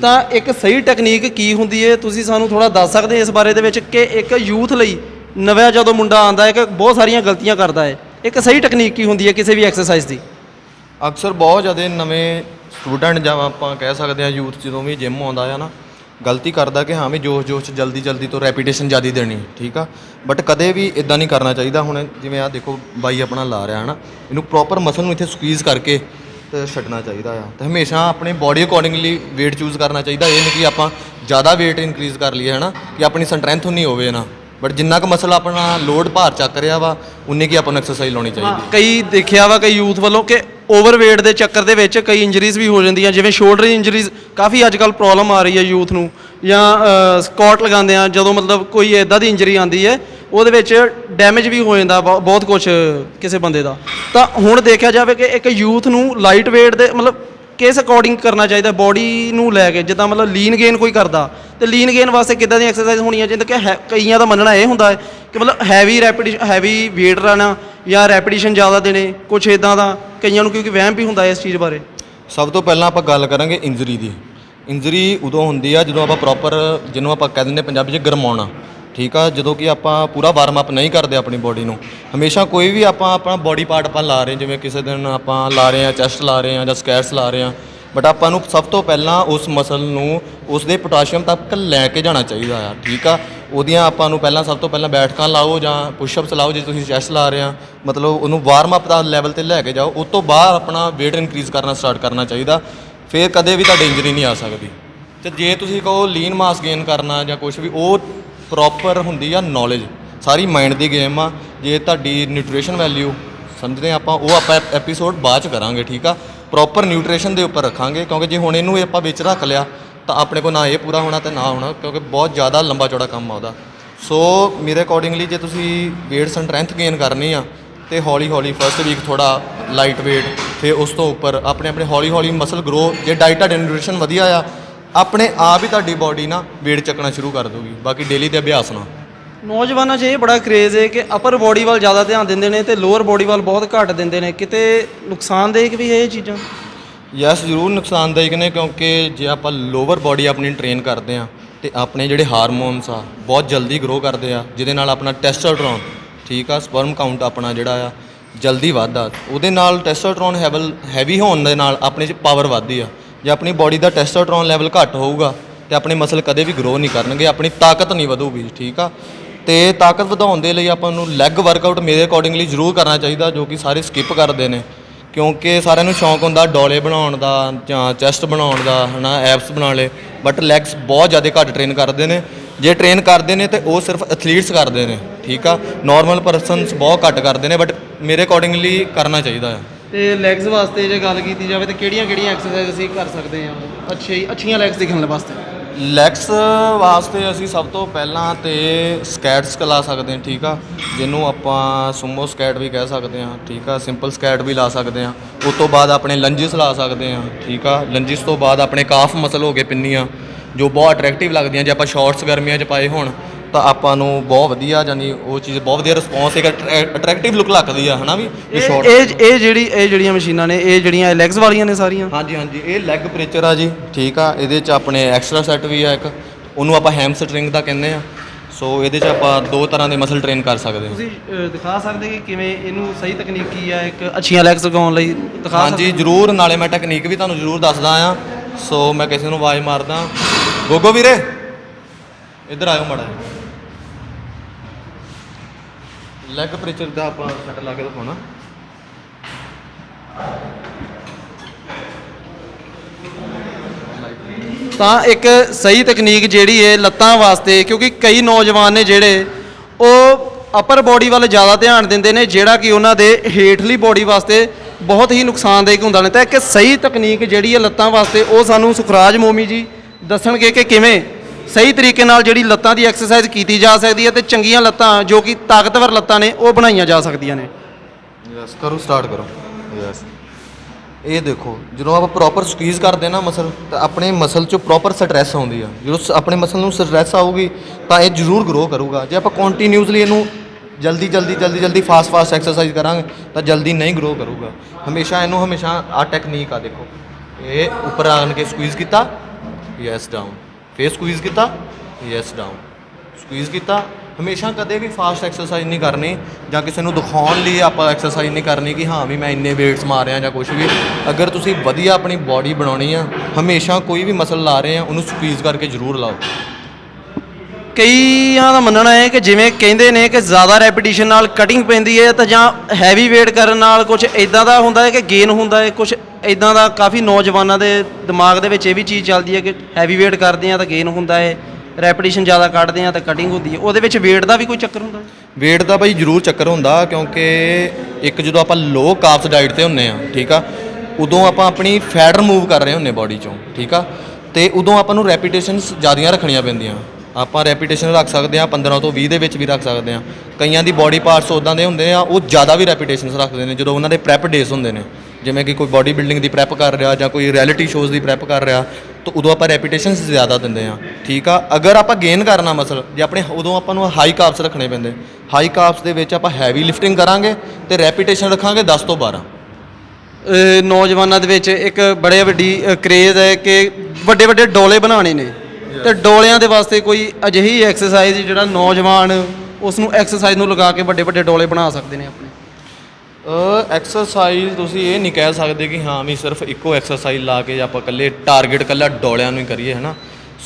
ਤਾਂ ਇੱਕ ਸਹੀ ਟੈਕਨੀਕ ਕੀ ਹੁੰਦੀ ਹੈ ਤੁਸੀਂ ਸਾਨੂੰ ਥੋੜਾ ਦੱਸ ਸਕਦੇ ਇਸ ਬਾਰੇ ਦੇ ਵਿੱਚ ਕਿ ਇੱਕ ਯੂਥ ਲਈ ਨਵਾਂ ਜਦੋਂ ਮੁੰਡਾ ਆਂਦਾ ਹੈ ਕਿ ਬਹੁਤ ਸਾਰੀਆਂ ਗਲਤੀਆਂ ਕਰਦਾ ਹੈ ਇੱਕ ਸਹੀ ਟੈਕਨੀਕ ਕੀ ਹੁੰਦੀ ਹੈ ਕਿਸੇ ਵੀ ਐਕਸਰਸਾਈਜ਼ ਦੀ? ਅਕਸਰ ਬਹੁਤ ਜ਼ਿਆਦਾ ਨਵੇਂ ਸਟੂਡੈਂਟ ਜਾਂ ਆਪਾਂ ਕਹਿ ਸਕਦੇ ਆ ਯੂਥ ਜਦੋਂ ਵੀ ਜਿਮ ਆਉਂਦਾ ਆ ਨਾ ਗਲਤੀ ਕਰਦਾ ਕਿ ਹਾਂ ਵੀ ਜੋਸ਼ ਜੋਸ਼ 'ਚ ਜਲਦੀ ਜਲਦੀ ਤੋਂ ਰੈਪੀਟੇਸ਼ਨ ਜ਼ਿਆਦਾ ਦੇਣੀ ਠੀਕ ਆ? ਬਟ ਕਦੇ ਵੀ ਇਦਾਂ ਨਹੀਂ ਕਰਨਾ ਚਾਹੀਦਾ ਹੁਣ ਜਿਵੇਂ ਆ ਦੇਖੋ ਬਾਈ ਆਪਣਾ ਲਾ ਰਿਹਾ ਹਨਾ? ਇਹਨੂੰ ਪ੍ਰੋਪਰ ਮਸਲ ਨੂੰ ਇੱਥੇ ਸਕਵੀਜ਼ ਕਰਕੇ ਤੇ ਛੱਡਣਾ ਚਾਹੀਦਾ ਆ। ਤੇ ਹਮੇਸ਼ਾ ਆਪਣੇ ਬਾਡੀ ਅਕੋਰਡਿੰਗਲੀ weight ਚੂਜ਼ ਕਰਨਾ ਚਾਹੀਦਾ ਇਹ ਨਹੀਂ ਕਿ ਆਪਾਂ ਜ਼ਿਆਦਾ weight ਇਨਕਰੀਜ਼ ਕਰ ਲਈਏ ਹਨਾ? ਕਿ ਆਪਣੀ ਸਟਰੈਂਥ ਉਨੀ ਹੋਵੇ ਨਾ। ਬਟ ਜਿੰਨਾ ਕੁ ਮਸਲ ਆਪਣਾ ਲੋਡ ਭਾਰ ਚੱਕ ਰਿਹਾ ਵਾ ਉਨੀ ਕੀ ਆਪਾਂ ਨੂੰ ਐਕਸਰਸਾਈਜ਼ ਲਾਉਣੀ ਚਾਹੀਦੀ। ਕਈ ਦੇਖਿਆ ਵਾ ਕਈ ਯੂਥ ਵੱਲੋਂ ਕਿ ਓਵਰਵੇਟ ਦੇ ਚੱਕਰ ਦੇ ਵਿੱਚ ਕਈ ਇੰਜਰੀਜ਼ ਵੀ ਹੋ ਜਾਂਦੀਆਂ, ਜਿਵੇਂ ਸ਼ੋਲਡਰ ਇੰਜਰੀਜ਼ ਕਾਫੀ ਅੱਜ ਕੱਲ ਪ੍ਰੋਬਲਮ ਆ ਰਹੀ ਹੈ ਯੂਥ ਨੂੰ। ਜਾਂ ਸਕਾਟ ਲਗਾਉਂਦੇ ਆ, ਜਦੋਂ ਮਤਲਬ ਕੋਈ ਇਦਾਂ ਦੀ ਇੰਜਰੀ ਆਂਦੀ ਹੈ, ਉਹਦੇ ਵਿੱਚ ਡੈਮੇਜ ਵੀ ਹੋ ਜਾਂਦਾ ਬਹੁ- ਬਹੁਤ ਕੁਝ ਕਿਸੇ ਬੰਦੇ ਦਾ। ਤਾਂ ਹੁਣ ਦੇਖਿਆ ਜਾਵੇ ਕਿ ਇੱਕ ਯੂਥ ਨੂੰ ਲਾਈਟ weight ਦੇ ਮਤਲਬ ਕਿਸ ਅਕੋਰਡਿੰਗ ਕਰਨਾ ਚਾਹੀਦਾ ਬਾਡੀ ਨੂੰ ਲੈ ਕੇ, ਜਿੱਦਾਂ ਮਤਲਬ ਲੀਨ ਗੇਨ ਕੋਈ ਕਰਦਾ, ਤੇ ਲੀਨ ਗੇਨ ਵਾਸਤੇ ਕਿੱਦਾਂ ਦੀ ਐਕਸਰਸਾਈਜ਼ ਹੋਣੀਆਂ ਚਾਹੀਦੀਆਂ ਕਿ ਹੈ- ਕਈਆਂ ਦਾ ਮੰਨਣਾ ਇਹ ਹੁੰਦਾ ਹੈ ਕਿ ਮਤਲਬ ਹੈਵੀ ਰੈਪੀਟੀਸ਼ਨ ਹੈਵੀ weight ਰਹਿਣਾ ਜਾਂ ਰੈਪੀਟੀਸ਼ਨ ਜ਼ਿਆਦਾ ਦੇਣੇ ਕੁਝ ਇਦਾਂ ਦਾ, ਕਈਆਂ ਨੂੰ ਕਿਉਂਕਿ ਵਹਿਮ ਵੀ ਹੁੰਦਾ ਹੈ ਇਸ ਚੀਜ਼ ਬਾਰੇ। ਸਭ ਤੋਂ ਪਹਿਲਾਂ ਆਪਾਂ ਗੱਲ ਕਰਾਂਗੇ ਇੰਜਰੀ ਦੀ। ਇੰਜਰੀ ਉਦੋਂ ਹੁੰਦੀ ਆ ਜਦੋਂ ਆਪਾਂ ਪ੍ਰੋਪਰ ਜਿਹਨੂੰ ਆਪਾਂ ਕਹਿ ਦਿੰਦੇ ਪੰਜਾਬੀ 'ਚ ਗਰਮਾਉਣਾ। ਠੀਕ ਆ, ਜਦੋਂ ਕਿ ਆਪਾਂ ਪੂਰਾ ਵਾਰਮ ਅਪ ਨਹੀਂ ਕਰਦੇ ਆਪਣੀ ਬੋਡੀ ਨੂੰ। ਹਮੇਸ਼ਾ ਕੋਈ ਵੀ ਆਪਾਂ ਆਪਣਾ ਬੋਡੀ ਪਾਰਟ ਆਪਾਂ ਲਾ ਰਹੇ ਜਿਵੇਂ ਕਿਸੇ ਦਿਨ ਆਪਾਂ ਲਾ ਰਹੇ ਆ ਚੈਸਟ ਲਾ ਰਹੇ ਆ ਜਾਂ ਸਕੈਟਸ ਲਾ ਰਹੇ ਆ ਬਟ ਆਪਾਂ ਨੂੰ ਸਭ ਤੋਂ ਪਹਿਲਾਂ ਉਸ ਮਸਲ ਨੂੰ ਉਸ ਦੇ ਪੋਟਾਸ਼ੀਅਮ ਤੱਕ ਲੈ ਕੇ ਜਾਣਾ ਚਾਹੀਦਾ ਆ, ਠੀਕ ਆ? ਉਹਦੀਆਂ ਆਪਾਂ ਨੂੰ ਪਹਿਲਾਂ ਸਭ ਤੋਂ ਪਹਿਲਾਂ ਬੈਠਕਾਂ ਲਾਓ ਜਾਂ ਪੁਸ਼ਅਪਸ ਲਾਓ, ਜੇ ਤੁਸੀਂ ਚੈਸਟ ਲਾ ਰਹੇ ਆ, ਮਤਲਬ ਉਹਨੂੰ ਵਾਰਮ ਅਪ ਦਾ ਲੈਵਲ ਤੇ ਲੈ ਕੇ ਜਾਓ ਉਸ ਤੋਂ ਬਾਅਦ ਆਪਣਾ weight ਇਨਕਰੀਜ਼ ਕਰਨਾ ਸਟਾਰਟ ਕਰਨਾ ਚਾਹੀਦਾ। ਫਿਰ ਕਦੇ ਵੀ ਤੁਹਾਡੀ ਇੰਜਰੀ ਨਹੀਂ ਆ ਸਕਦੀ। ਤੇ ਜੇ ਤੁਸੀਂ ਕਹੋ ਲੀਨ ਮਾਸ ਗੇਨ ਕਰਨਾ ਜਾਂ ਕੁਝ ਵੀ, ਉਹ ਪ੍ਰੋਪਰ ਹੁੰਦੀ ਆ ਨੌਲੇਜ ਸਾਰੀ ਮਾਈਂਡ ਦੀ ਗੇਮ ਆ। ਜੇ ਤੁਹਾਡੀ ਨਿਊਟ੍ਰੀਸ਼ਨ ਵੈਲਿਊ ਸਮਝਦੇ ਹਾਂ ਆਪਾਂ, ਉਹ ਆਪਾਂ ਐਪੀਸੋਡ ਬਾਅਦ ਚ ਕਰਾਂਗੇ, ਠੀਕ ਆ? ਪ੍ਰੋਪਰ ਨਿਊਟ੍ਰੀਸ਼ਨ ਦੇ ਉੱਪਰ ਰੱਖਾਂਗੇ, ਕਿਉਂਕਿ ਜੇ ਹੁਣ ਇਹਨੂੰ ਆਪਾਂ ਵਿੱਚ ਰੱਖ ਲਿਆ, ਤਾਂ ਆਪਣੇ ਕੋਲ ਨਾ ਇਹ ਪੂਰਾ ਹੋਣਾ ਤੇ ਨਾ ਹੋਣਾ, ਕਿਉਂਕਿ ਬਹੁਤ ਜ਼ਿਆਦਾ ਲੰਬਾ ਚੌੜਾ ਕੰਮ ਆ ਉਹਦਾ। ਸੋ ਮੇਰੇ ਅਕੋਰਡਿੰਗਲੀ ਜੇ ਤੁਸੀਂ weight ਸਟਰੈਂਥ ਗੇਨ ਕਰਨੀ ਆ, ਤੇ ਹੌਲੀ ਹੌਲੀ ਫਰਸਟ ਵੀਕ ਥੋੜਾ ਲਾਈਟ weight, ਫਿਰ ਉਸ ਤੋਂ ਉੱਪਰ ਆਪਣੇ ਆਪਣੇ ਹੌਲੀ ਹੌਲੀ ਮਸਲ ਗਰੋ ਜੇ ਡਾਈਟ ਤੁਹਾਡੀ ਨਿਊਟ੍ਰੀਸ਼ਨ ਵਧੀਆ ਆ, ਆਪਣੇ ਆਪ ਹੀ ਤੁਹਾਡੀ ਬਾਡੀ ਨਾ weight ਚੱਕਣਾ ਸ਼ੁਰੂ ਕਰ ਦੂਗੀ ਬਾਕੀ ਡੇਲੀ ਦੇ ਅਭਿਆਸ ਨਾਲ। ਨੌਜਵਾਨਾਂ 'ਚ ਇਹ ਬੜਾ ਕਰੇਜ਼ ਹੈ ਕਿ ਅਪਰ ਬੋਡੀ ਵੱਲ ਜ਼ਿਆਦਾ ਧਿਆਨ ਦਿੰਦੇ ਨੇ ਤੇ ਲੋਅਰ ਬੋਡੀ ਵੱਲ ਬਹੁਤ ਘੱਟ ਦਿੰਦੇ ਨੇ। ਕਿਤੇ ਨੁਕਸਾਨਦਾਇਕ ਵੀ ਹੈ ਇਹ ਚੀਜ਼ਾਂ? ਯੈਸ ਜ਼ਰੂਰ ਨੁਕਸਾਨਦਾਇਕ ਨੇ ਕਿਉਂਕਿ ਜੇ ਆਪਾਂ ਲੋਅਰ ਬਾਡੀ ਆਪਣੀ ਟ੍ਰੇਨ ਕਰਦੇ ਆ ਤੇ ਆਪਣੇ ਜਿਹੜੇ ਹਾਰਮੋਨਸ ਆ, ਬਹੁਤ ਜਲਦੀ ਗਰੋ ਕਰਦੇ ਆ, ਜਿਹਦੇ ਨਾਲ ਆਪਣਾ ਟੈਸਟੋਸਟੇਰੋਨ ਠੀਕ ਆ ਸਪਰਮ ਕਾਊਂਟ ਆਪਣਾ ਜਿਹੜਾ ਆ, ਜਲਦੀ ਵੱਧਦਾ। ਉਹਦੇ ਨਾਲ ਟੈਸਟੋਸਟੈਰੋਨ ਹੈਵਲ ਹੈਵੀ ਹੋਣ ਦੇ ਨਾਲ ਆਪਣੇ 'ਚ ਪਾਵਰ ਵੱਧਦੀ ਆ। ਜੇ ਆਪਣੀ ਬਾਡੀ ਦਾ ਟੈਸਟੋਸਟੈਰੋਨ ਲੈਵਲ ਘੱਟ ਹੋਊਗਾ ਤੇ ਆਪਣੇ ਮਸਲ ਕਦੇ ਵੀ ਗਰੋ ਨਹੀਂ ਕਰਨਗੇ, ਆਪਣੀ ਤਾਕਤ ਨਹੀਂ ਵਧੂਗੀ, ਠੀਕ ਆ? ਤੇ ਤਾਕਤ ਵਧਾਉਣ ਦੇ ਲਈ ਆਪਾਂ ਨੂੰ ਲੈਗ ਵਰਕਆਊਟ ਮੇਰੇ ਅਕੋਰਡਿੰਗਲੀ ਜ਼ਰੂਰ ਕਰਨਾ ਚਾਹੀਦਾ, ਜੋ ਕਿ ਸਾਰੇ ਸਕਿਪ ਕਰਦੇ ਨੇ। ਕਿਉਂਕਿ ਸਾਰਿਆਂ ਨੂੰ ਸ਼ੌਂਕ ਹੁੰਦਾ ਡੋਲੇ ਬਣਾਉਣ ਦਾ ਜਾਂ ਚੈਸਟ ਬਣਾਉਣ ਦਾ, ਹਨਾ ਐਪਸ ਬਣਾ ਲਏ। ਬਟ ਲੈਗਸ ਬਹੁਤ ਜ਼ਿਆਦਾ ਘੱਟ ਟ੍ਰੇਨ ਕਰਦੇ ਨੇ। ਜੇ ਟ੍ਰੇਨ ਕਰਦੇ ਨੇ ਤੇ ਉਹ ਸਿਰਫ ਐਥਲੀਟਸ ਕਰਦੇ ਨੇ, ਠੀਕ ਆ? ਨਾਰਮਲ ਪਰਸਨਸ ਬਹੁਤ ਘੱਟ ਕਰਦੇ ਨੇ ਬਟ ਮੇਰੇ ਅਕੋਰਡਿੰਗਲੀ ਕਰਨਾ ਚਾਹੀਦਾ ਆ। ਤੇ ਲੈਗਸ ਵਾਸਤੇ ਜੇ ਗੱਲ ਕੀਤੀ ਜਾਵੇ ਤਾਂ ਕਿਹੜੀਆਂ-ਕਿਹੜੀਆਂ ਐਕਸਰਸਾਈਜ਼ ਅਸੀਂ ਕਰ ਸਕਦੇ ਹਾਂ? ਅੱਛੀ, ਅੱਛੀਆਂ ਲੈਗਸ ਦਿਖਣ ਵਾਸਤੇ। ਲੈਗਸ ਵਾਸਤੇ ਅਸੀਂ ਸਭ ਤੋਂ ਪਹਿਲਾਂ ਤੇ ਸਕੈਟਸ ਕਲਾ ਸਕਦੇ ਹਾਂ, ਠੀਕ ਆ? ਜਿਹਨੂੰ ਆਪਾਂ ਸੁਮੋ ਸਕੈਟ ਵੀ ਕਹਿ ਸਕਦੇ ਹਾਂ, ਠੀਕ ਆ? ਸਿੰਪਲ ਸਕੈਟ ਵੀ ਲਾ ਸਕਦੇ ਹਾਂ। ਉਸ ਤੋਂ ਬਾਅਦ ਆਪਣੇ ਲੰਜਿਸ ਲਾ ਸਕਦੇ ਹਾਂ, ਠੀਕ ਆ? ਲੰਜਿਸ ਤੋਂ ਬਾਅਦ ਆਪਣੇ ਕਾਫ ਮਸਲ ਹੋ ਗਏ ਪਿੰਨੀਆਂ, ਜੋ ਬਹੁਤ ਅਟਰੈਕਟਿਵ ਲੱਗਦੀਆਂ ਜੇ ਆਪਾਂ ਸ਼ਾਰਟਸ ਗਰਮੀਆਂ 'ਚ ਪਾਏ ਹੋਣ। ਤਾਂ ਆਪਾਂ ਨੂੰ ਬਹੁਤ ਵਧੀਆ ਜਾਨੀ ਉਹ ਚੀਜ਼ ਬਹੁਤ ਵਧੀਆ ਰਿਸਪੌਂਸ ਇੱਕ ਅਟਰੈਕਟਿਵ ਲੁੱਕ ਲੱਗਦੀ ਆ ਹਨਾ ਵੀ ਇਹ short- ਇਹ ਇਹ ਜਿਹੜੀ ਇਹ ਜਿਹੜੀਆਂ ਮਸ਼ੀਨਾਂ ਨੇ ਇਹ ਜਿਹੜੀਆਂ ਲੈਗਸ ਵਾਲੀਆਂ ਨੇ ਸਾਰੀਆਂ? ਹਾਂਜੀ ਹਾਂਜੀ ਇਹ ਲੈਗ ਪ੍ਰੈਚਰ ਆ ਜੀ ਠੀਕ ਆ ਇਹਦੇ ਚ ਆਪਣੇ ਐਕਸਟਰਾ ਸੈੱਟ ਵੀ ਆ ਇੱਕ ਉਹਨੂੰ ਆਪਾਂ ਹੈਮ ਸਟਰਿੰਗ ਦਾ ਕਹਿੰਦੇ ਆ ਸੋ ਇਹਦੇ ਚ ਆਪਾਂ ਦੋ ਤਰ੍ਹਾਂ ਦੇ ਮਸਲ ਟ੍ਰੇਨ ਕਰ ਸਕਦੇ ਹਾਂ ਤੁਸੀਂ ਅ, ਦਿਖਾ ਸਕਦੇ ਕਿ ਕਿਵੇਂ ਇਹਨੂੰ ਸਹੀ ਤਕਨੀਕ ਕੀ ਆ ਇੱਕ ਅੱਛੀਆਂ ਲੈਗਸ ਲਗਾਉਣ ਲਈ ਦਿਖਾ ਹਾਂਜੀ ਜਰੂਰ ਨਾਲੇ ਮੈਂ ਟੈਕਨੀਕ ਵੀ ਤੁਹਾਨੂੰ ਜਰੂਰ ਦੱਸਦਾ ਆ ਸੋ ਮੈਂ ਕਿਸੇ ਨੂੰ ਆਵਾਜ਼ ਮਾਰਦਾ। ਗੋਗੋ ਵੀਰੇ ਇੱਧਰ ਆਇਓ ਮੜਾ ਲੈਗ ਪ੍ਰੈਚਰ ਦਾ ਆਪਾਂ ਸੈੱਟ ਲਾ ਕੇ ਦਿਖਾਉਣਾ। ਤਾਂ ਇੱਕ ਸਹੀ ਤਕਨੀਕ ਜਿਹੜੀ ਹੈ ਲੱਤਾਂ ਵਾਸਤੇ, ਕਿਉਂਕਿ ਕਈ ਨੌਜਵਾਨ ਨੇ ਜਿਹੜੇ ਉਹ ਅਪਰ ਬਾਡੀ ਵੱਲ ਜ਼ਿਆਦਾ ਧਿਆਨ ਦਿੰਦੇ ਨੇ, ਜਿਹੜਾ ਕਿ ਉਹਨਾਂ ਦੇ ਹੇਠਲੀ ਬਾਡੀ ਵਾਸਤੇ ਬਹੁਤ ਹੀ ਨੁਕਸਾਨਦਾਇਕ ਹੁੰਦਾ ਨੇ। ਤਾਂ ਇੱਕ ਸਹੀ ਤਕਨੀਕ ਜਿਹੜੀ ਹੈ ਲੱਤਾਂ ਵਾਸਤੇ, ਉਹ ਸਾਨੂੰ ਸੁਖਰਾਜ ਮੋਮੀ ਜੀ ਦੱਸਣਗੇ ਕਿ ਕਿਵੇਂ ਸਹੀ ਤਰੀਕੇ ਨਾਲ ਜਿਹੜੀ ਲੱਤਾਂ ਦੀ ਐਕਸਰਸਾਈਜ਼ ਕੀਤੀ ਜਾ ਸਕਦੀ ਹੈ ਤੇ ਚੰਗੀਆਂ ਲੱਤਾਂ ਜੋ ਕਿ ਤਾਕਤਵਰ ਲੱਤਾਂ ਨੇ, ਉਹ ਬਣਾਈਆਂ ਜਾ ਸਕਦੀਆਂ ਨੇ। ਯੈਸ ਕਰੋ ਸਟਾਰਟ ਕਰੋ। ਯੈਸ ਇਹ ਦੇਖੋ, ਜਦੋਂ ਆਪਾਂ ਪ੍ਰੋਪਰ ਸਕਵੀਜ਼ ਕਰਦੇ ਨਾ ਮਸਲ ਤਾਂ ਆਪਣੇ ਮਸਲ 'ਚ ਪ੍ਰੋਪਰ ਸਟ੍ਰੈਸ ਆਉਂਦੀ ਆ। ਜਦੋਂ ਸ- ਆਪਣੇ ਮਸਲ ਨੂੰ ਸਟ੍ਰੈਸ ਆਊਗੀ, ਤਾਂ ਇਹ ਜ਼ਰੂਰ ਗਰੋ ਕਰੂਗਾ। ਜੇ ਆਪਾਂ ਕੰਟੀਨਿਊਸਲੀ ਇਹਨੂੰ ਜਲਦੀ ਜਲਦੀ ਜਲਦੀ ਜਲਦੀ ਫਾਸਟ ਫਾਸਟ ਐਕਸਰਸਾਈਜ਼ ਕਰਾਂਗੇ, ਤਾਂ ਜਲਦੀ ਨਹੀਂ ਗਰੋ ਕਰੂਗਾ। ਹਮੇਸ਼ਾ ਇਹਨੂੰ ਹਮੇਸ਼ਾ ਆ ਟੈਕਨੀਕ ਆ ਦੇਖੋ। ਇਹ ਉੱਪਰ ਆਣ ਕੇ ਸਕਵੀਜ਼ ਕੀਤਾ। ਯੈਸ ਡਾਊਨ ਫੇਰ ਸਕਵੀਜ਼ ਕੀਤਾ ਯੈਸ ਡਾਊਨ ਸਕਵੀਜ਼ ਕੀਤਾ, ਹਮੇਸ਼ਾ ਕਦੇ ਵੀ ਫਾਸਟ ਐਕਸਰਸਾਈਜ਼ ਨਹੀਂ ਕਰਨੀ ਜਾਂ ਕਿਸੇ ਨੂੰ ਦਿਖਾਉਣ ਲਈ ਆਪਾਂ ਐਕਸਰਸਾਈਜ਼ ਨਹੀਂ ਕਰਨੀ ਕਿ ਹਾਂ ਵੀ ਮੈਂ ਇੰਨੇ weights ਰਿਹਾ ਜਾਂ ਕੁਝ ਵੀ। ਅਗਰ ਤੁਸੀਂ ਵਧੀਆ ਆਪਣੀ ਬਾਡੀ ਬਣਾਉਣੀ ਆ, ਹਮੇਸ਼ਾ ਕੋਈ ਵੀ ਮਸਲ ਲਾ ਰਹੇ ਆ, ਉਹਨੂੰ ਸਕਵੀਜ਼ ਕਰਕੇ ਜ਼ਰੂਰ ਲਾਓ। ਕਈਆਂ ਦਾ ਮੰਨਣਾ ਹੈ ਕਿ ਜਿਵੇਂ ਕਹਿੰਦੇ ਨੇ ਕਿ ਜ਼ਿਆਦਾ ਰੈਪੀਟੀਸ਼ਨ ਨਾਲ ਕਟਿੰਗ ਪੈਂਦੀ ਹੈ ਤਾਂ ਜਾਂ ਹੈਵੀ weight ਕਰਨ ਨਾਲ ਕੁਝ ਇਦਾਂ ਦਾ ਹੁੰਦਾ ਹੈ ਕਿ ਗੇਨ ਹੁੰਦਾ ਹੈ ਕੁਝ ਇਦਾਂ ਦਾ ਕਾਫੀ ਨੌਜਵਾਨਾਂ ਦੇ ਦਿਮਾਗ ਦੇ ਵਿੱਚ ਇਹ ਵੀ ਚੀਜ਼ ਚੱਲਦੀ ਹੈ ਕਿ ਹੈਵੀ weight ਕਰਦੇ ਆ ਤਾਂ ਗੇਨ ਹੁੰਦਾ ਹੈ ਰੈਪੀਟੀਸ਼ਨ ਜ਼ਿਆਦਾ ਕੱਢਦੇ ਆ ਤਾਂ ਕਟਿੰਗ ਹੁੰਦੀ ਹੈ। ਉਹਦੇ ਵਿੱਚ weight ਦਾ ਵੀ ਕੋਈ ਚੱਕਰ ਹੁੰਦਾ? ਹੈ weight ਦਾ ਭਾਈ ਜ਼ਰੂਰ ਚੱਕਰ ਹੁੰਦਾ ਕਿਉਂਕਿ ਇੱਕ ਜਦੋਂ ਆਪਾਂ ਲੋ ਕਾਰਬਸ ਡਾਈਟ ਤੇ ਹੁੰਨੇ ਆ ਠੀਕ ਆ, ਉਦੋਂ ਆਪਾਂ ਆਪਣੀ ਫੈਟ ਰਿਮੂਵ ਕਰ ਰਹੇ ਹੁੰਨੇ ਬਾਡੀ ਚੋਂ, ਠੀਕ ਆ, ਤੇ ਉਦੋਂ ਆਪਾਂ ਨੂੰ ਰੈਪੀਟੇਸ਼ਨਸ ਜ਼ਿਆਦੀਆਂ ਰੱਖਣੀਆਂ ਪੈਂਦੀਆਂ। ਆਪਾਂ ਰੈਪੀਟੇਸ਼ਨ ਰੱਖ ਸਕਦੇ ਆ 15 ਤੋਂ 20 ਦੇ ਵਿੱਚ ਵੀ ਰੱਖ ਸਕਦੇ ਆ ਕਈਆਂ ਦੀ ਬਾਡੀ ਪਾਰਟਸ ਉਦਾਂ ਦੇ ਹੁੰਦੇ ਆ, ਉਹ ਜ਼ਿਆਦਾ ਵੀ ਰੈਪੀਟੇਸ਼ਨਸ ਰੱਖਦੇ ਨੇ, ਜਦੋਂ ਉਹਨਾਂ ਦੇ ਪ੍ਰੈਪ ਡੇਸ ਹੁੰਦੇ ਨੇ। ਜਿਵੇਂ ਕਿ ਕੋਈ ਬਾਡੀ ਬਿਲਡਿੰਗ ਦੀ ਪ੍ਰੈਪ ਕਰ ਰਿਹਾ ਜਾਂ ਕੋਈ ਰਿਐਲਿਟੀ ਸ਼ੋਜ਼ ਦੀ ਪ੍ਰੈਪ ਕਰ ਰਿਹਾ ਤਾਂ ਉਦੋਂ ਆਪਾਂ ਰੈਪੀਟੇਸ਼ਨਸ ਜ਼ਿਆਦਾ ਦਿੰਦੇ ਆ ਠੀਕ ਆ? ਅਗਰ ਆਪਾਂ ਗੇਨ ਕਰਨਾ ਮਸਲ ਜੇ ਆਪਣੇ ਉਦੋਂ ਆਪਾਂ ਨੂੰ ਹਾਈ ਕਾਰਬਸ ਰੱਖਣੇ ਪੈਂਦੇ ਹਾਈ ਕਾਰਬਸ ਦੇ ਵਿੱਚ ਆਪਾਂ ਹੈਵੀ ਲਿਫਟਿੰਗ ਕਰਾਂਗੇ ਤੇ ਰੈਪੀਟੇਸ਼ਨ ਰੱਖਾਂਗੇ 10 ਤੋਂ 12 ਅਹ ਨੌਜਵਾਨਾਂ ਦੇ ਵਿੱਚ ਇੱਕ ਬੜੇ ਵੱਡੀ ਕਰੇਜ਼ ਹੈ ਕਿ ਵੱਡੇ ਵੱਡੇ ਡੋਲੇ ਬਣਾਉਣੇ ਨੇ। ਤੇ ਡੋਲਿਆਂ ਦੇ ਵਾਸਤੇ ਕੋਈ ਅਜਿਹੀ ਐਕਸਰਸਾਈਜ਼ ਜਿਹੜਾ ਨੌਜਵਾਨ ਉਸ ਨੂੰ ਐਕਸਰਸਾਈਜ਼ ਨੂੰ ਲਗਾ ਕੇ ਵੱਡੇ ਵੱਡੇ ਡੋਲੇ ਬਣਾ ਸਕਦੇ ਨੇ ਆਪਣੇ। ਐਕਸਰਸਾਈਜ਼ ਤੁਸੀਂ ਇਹ ਨਹੀਂ ਕਹਿ ਸਕਦੇ ਕਿ ਹਾਂ ਵੀ ਸਿਰਫ ਇੱਕੋ ਐਕਸਰਸਾਈਜ਼ ਲਾ ਕੇ ਆਪਾਂ ਇਕੱਲੇ ਟਾਰਗੇਟ ਇਕੱਲਾ ਡੋਲਿਆਂ ਨੂੰ ਹੀ ਕਰੀਏ ਹਨਾ?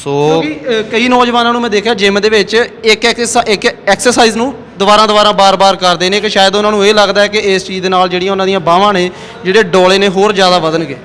ਸੋ ਕਿਉਂਕਿ ਕਈ ਨੌਜਵਾਨਾਂ ਨੂੰ ਮੈਂ ਦੇਖਿਆ ਜਿਮ ਦੇ ਵਿੱਚ ਇੱਕ ਇੱਕ ਐਕਸਰਸਾਈਜ਼ ਨੂੰ ਦੁਬਾਰਾ ਦੁਬਾਰਾ ਬਾਰ-ਬਾਰ ਕਰਦੇ ਨੇ ਕਿ ਸ਼ਾਇਦ ਉਹਨਾਂ ਨੂੰ ਇਹ ਲੱਗਦਾ ਹੈ ਕਿ ਇਸ ਚੀਜ਼ ਦੇ ਨਾਲ ਜਿਹੜੀਆਂ ਉਹਨਾਂ ਦੀਆਂ ਬਾਹਾਂ ਨੇ ਜਿਹੜੇ ਡੋਲੇ ਨੇ ਹੋਰ ਜ਼ਿਆਦਾ ਵਧਣਗੇ।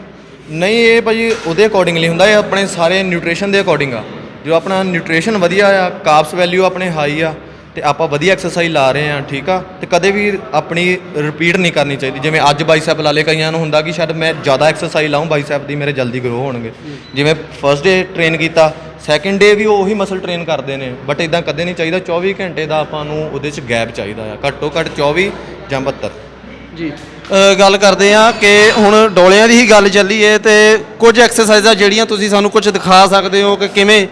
ਨਹੀਂ ਇਹ ਭਾਜੀ ਉਹਦੇ ਅਕੋਰਡਿੰਗਲੀ ਹੁੰਦਾ ਇਹ ਆਪਣੇ ਸਾਰੇ ਨਿਊਟ੍ਰੀਸ਼ਨ ਦੇ ਅਕੋਰਡਿੰਗ ਆ। ਜੋ ਆਪਣਾ ਨਿਊਟ੍ਰੀਸ਼ਨ ਵਧੀਆ ਆ ਕਾਰਬਸ ਵੈਲਿਊ ਆਪਣੇ ਹਾਈ ਆ ਤੇ ਆਪਾਂ ਵਧੀਆ ਐਕਸਰਸਾਈਜ਼ ਲਾ ਰਹੇ ਆ ਠੀਕ ਆ? ਤੇ ਕਦੇ ਵੀ ਆਪਣੀ ਰਿਪੀਟ ਨਹੀਂ ਕਰਨੀ ਚਾਹੀਦੀ। ਜਿਵੇਂ ਅੱਜ ਬਾਈਸੈਪ ਲਾ ਲੇ ਕਈਆਂ ਨੂੰ ਹੁੰਦਾ ਕਿ ਸ਼ਾਇਦ ਮੈਂ ਜ਼ਿਆਦਾ ਐਕਸਰਸਾਈਜ਼ ਲਾਉਂ ਬਾਈਸੈਪ ਦੀ ਮੇਰੇ ਜਲਦੀ ਗਰੋ ਹੋਣਗੇ। ਜਿਵੇਂ ਫਰਸਟ ਡੇ ਟ੍ਰੇਨ ਕੀਤਾ ਸੈਕੰਡ ਡੇ ਵੀ ਉਹੀ ਮਸਲ ਟ੍ਰੇਨ ਕਰਦੇ ਨੇ। ਬਟ ਇਦਾਂ ਕਦੇ ਨਹੀਂ ਚਾਹੀਦਾ 24 ਘੰਟੇ ਦਾ ਆਪਾਂ ਨੂੰ ਉਹਦੇ 'ਚ ਗੈਪ ਚਾਹੀਦਾ ਆ। ਘੱਟੋ ਘੱਟ 24 ਜਾਂ 72 ਜੀ। ਗੱਲ ਕਰਦੇ ਆ ਕਿ ਹੁਣ ਡੋਲਿਆਂ ਦੀ ਹੀ ਗੱਲ ਚੱਲੀ ਏ ਤੇ ਕੁਝ ਐਕਸਰਸਾਈਜ਼ਾਂ ਜਿਹੜੀਆਂ ਤੁਸੀਂ ਸਾਨੂੰ ਕੁਝ ਦਿਖਾ ਸਕਦੇ ਹੋ ਕਿ ਕਿਵੇਂ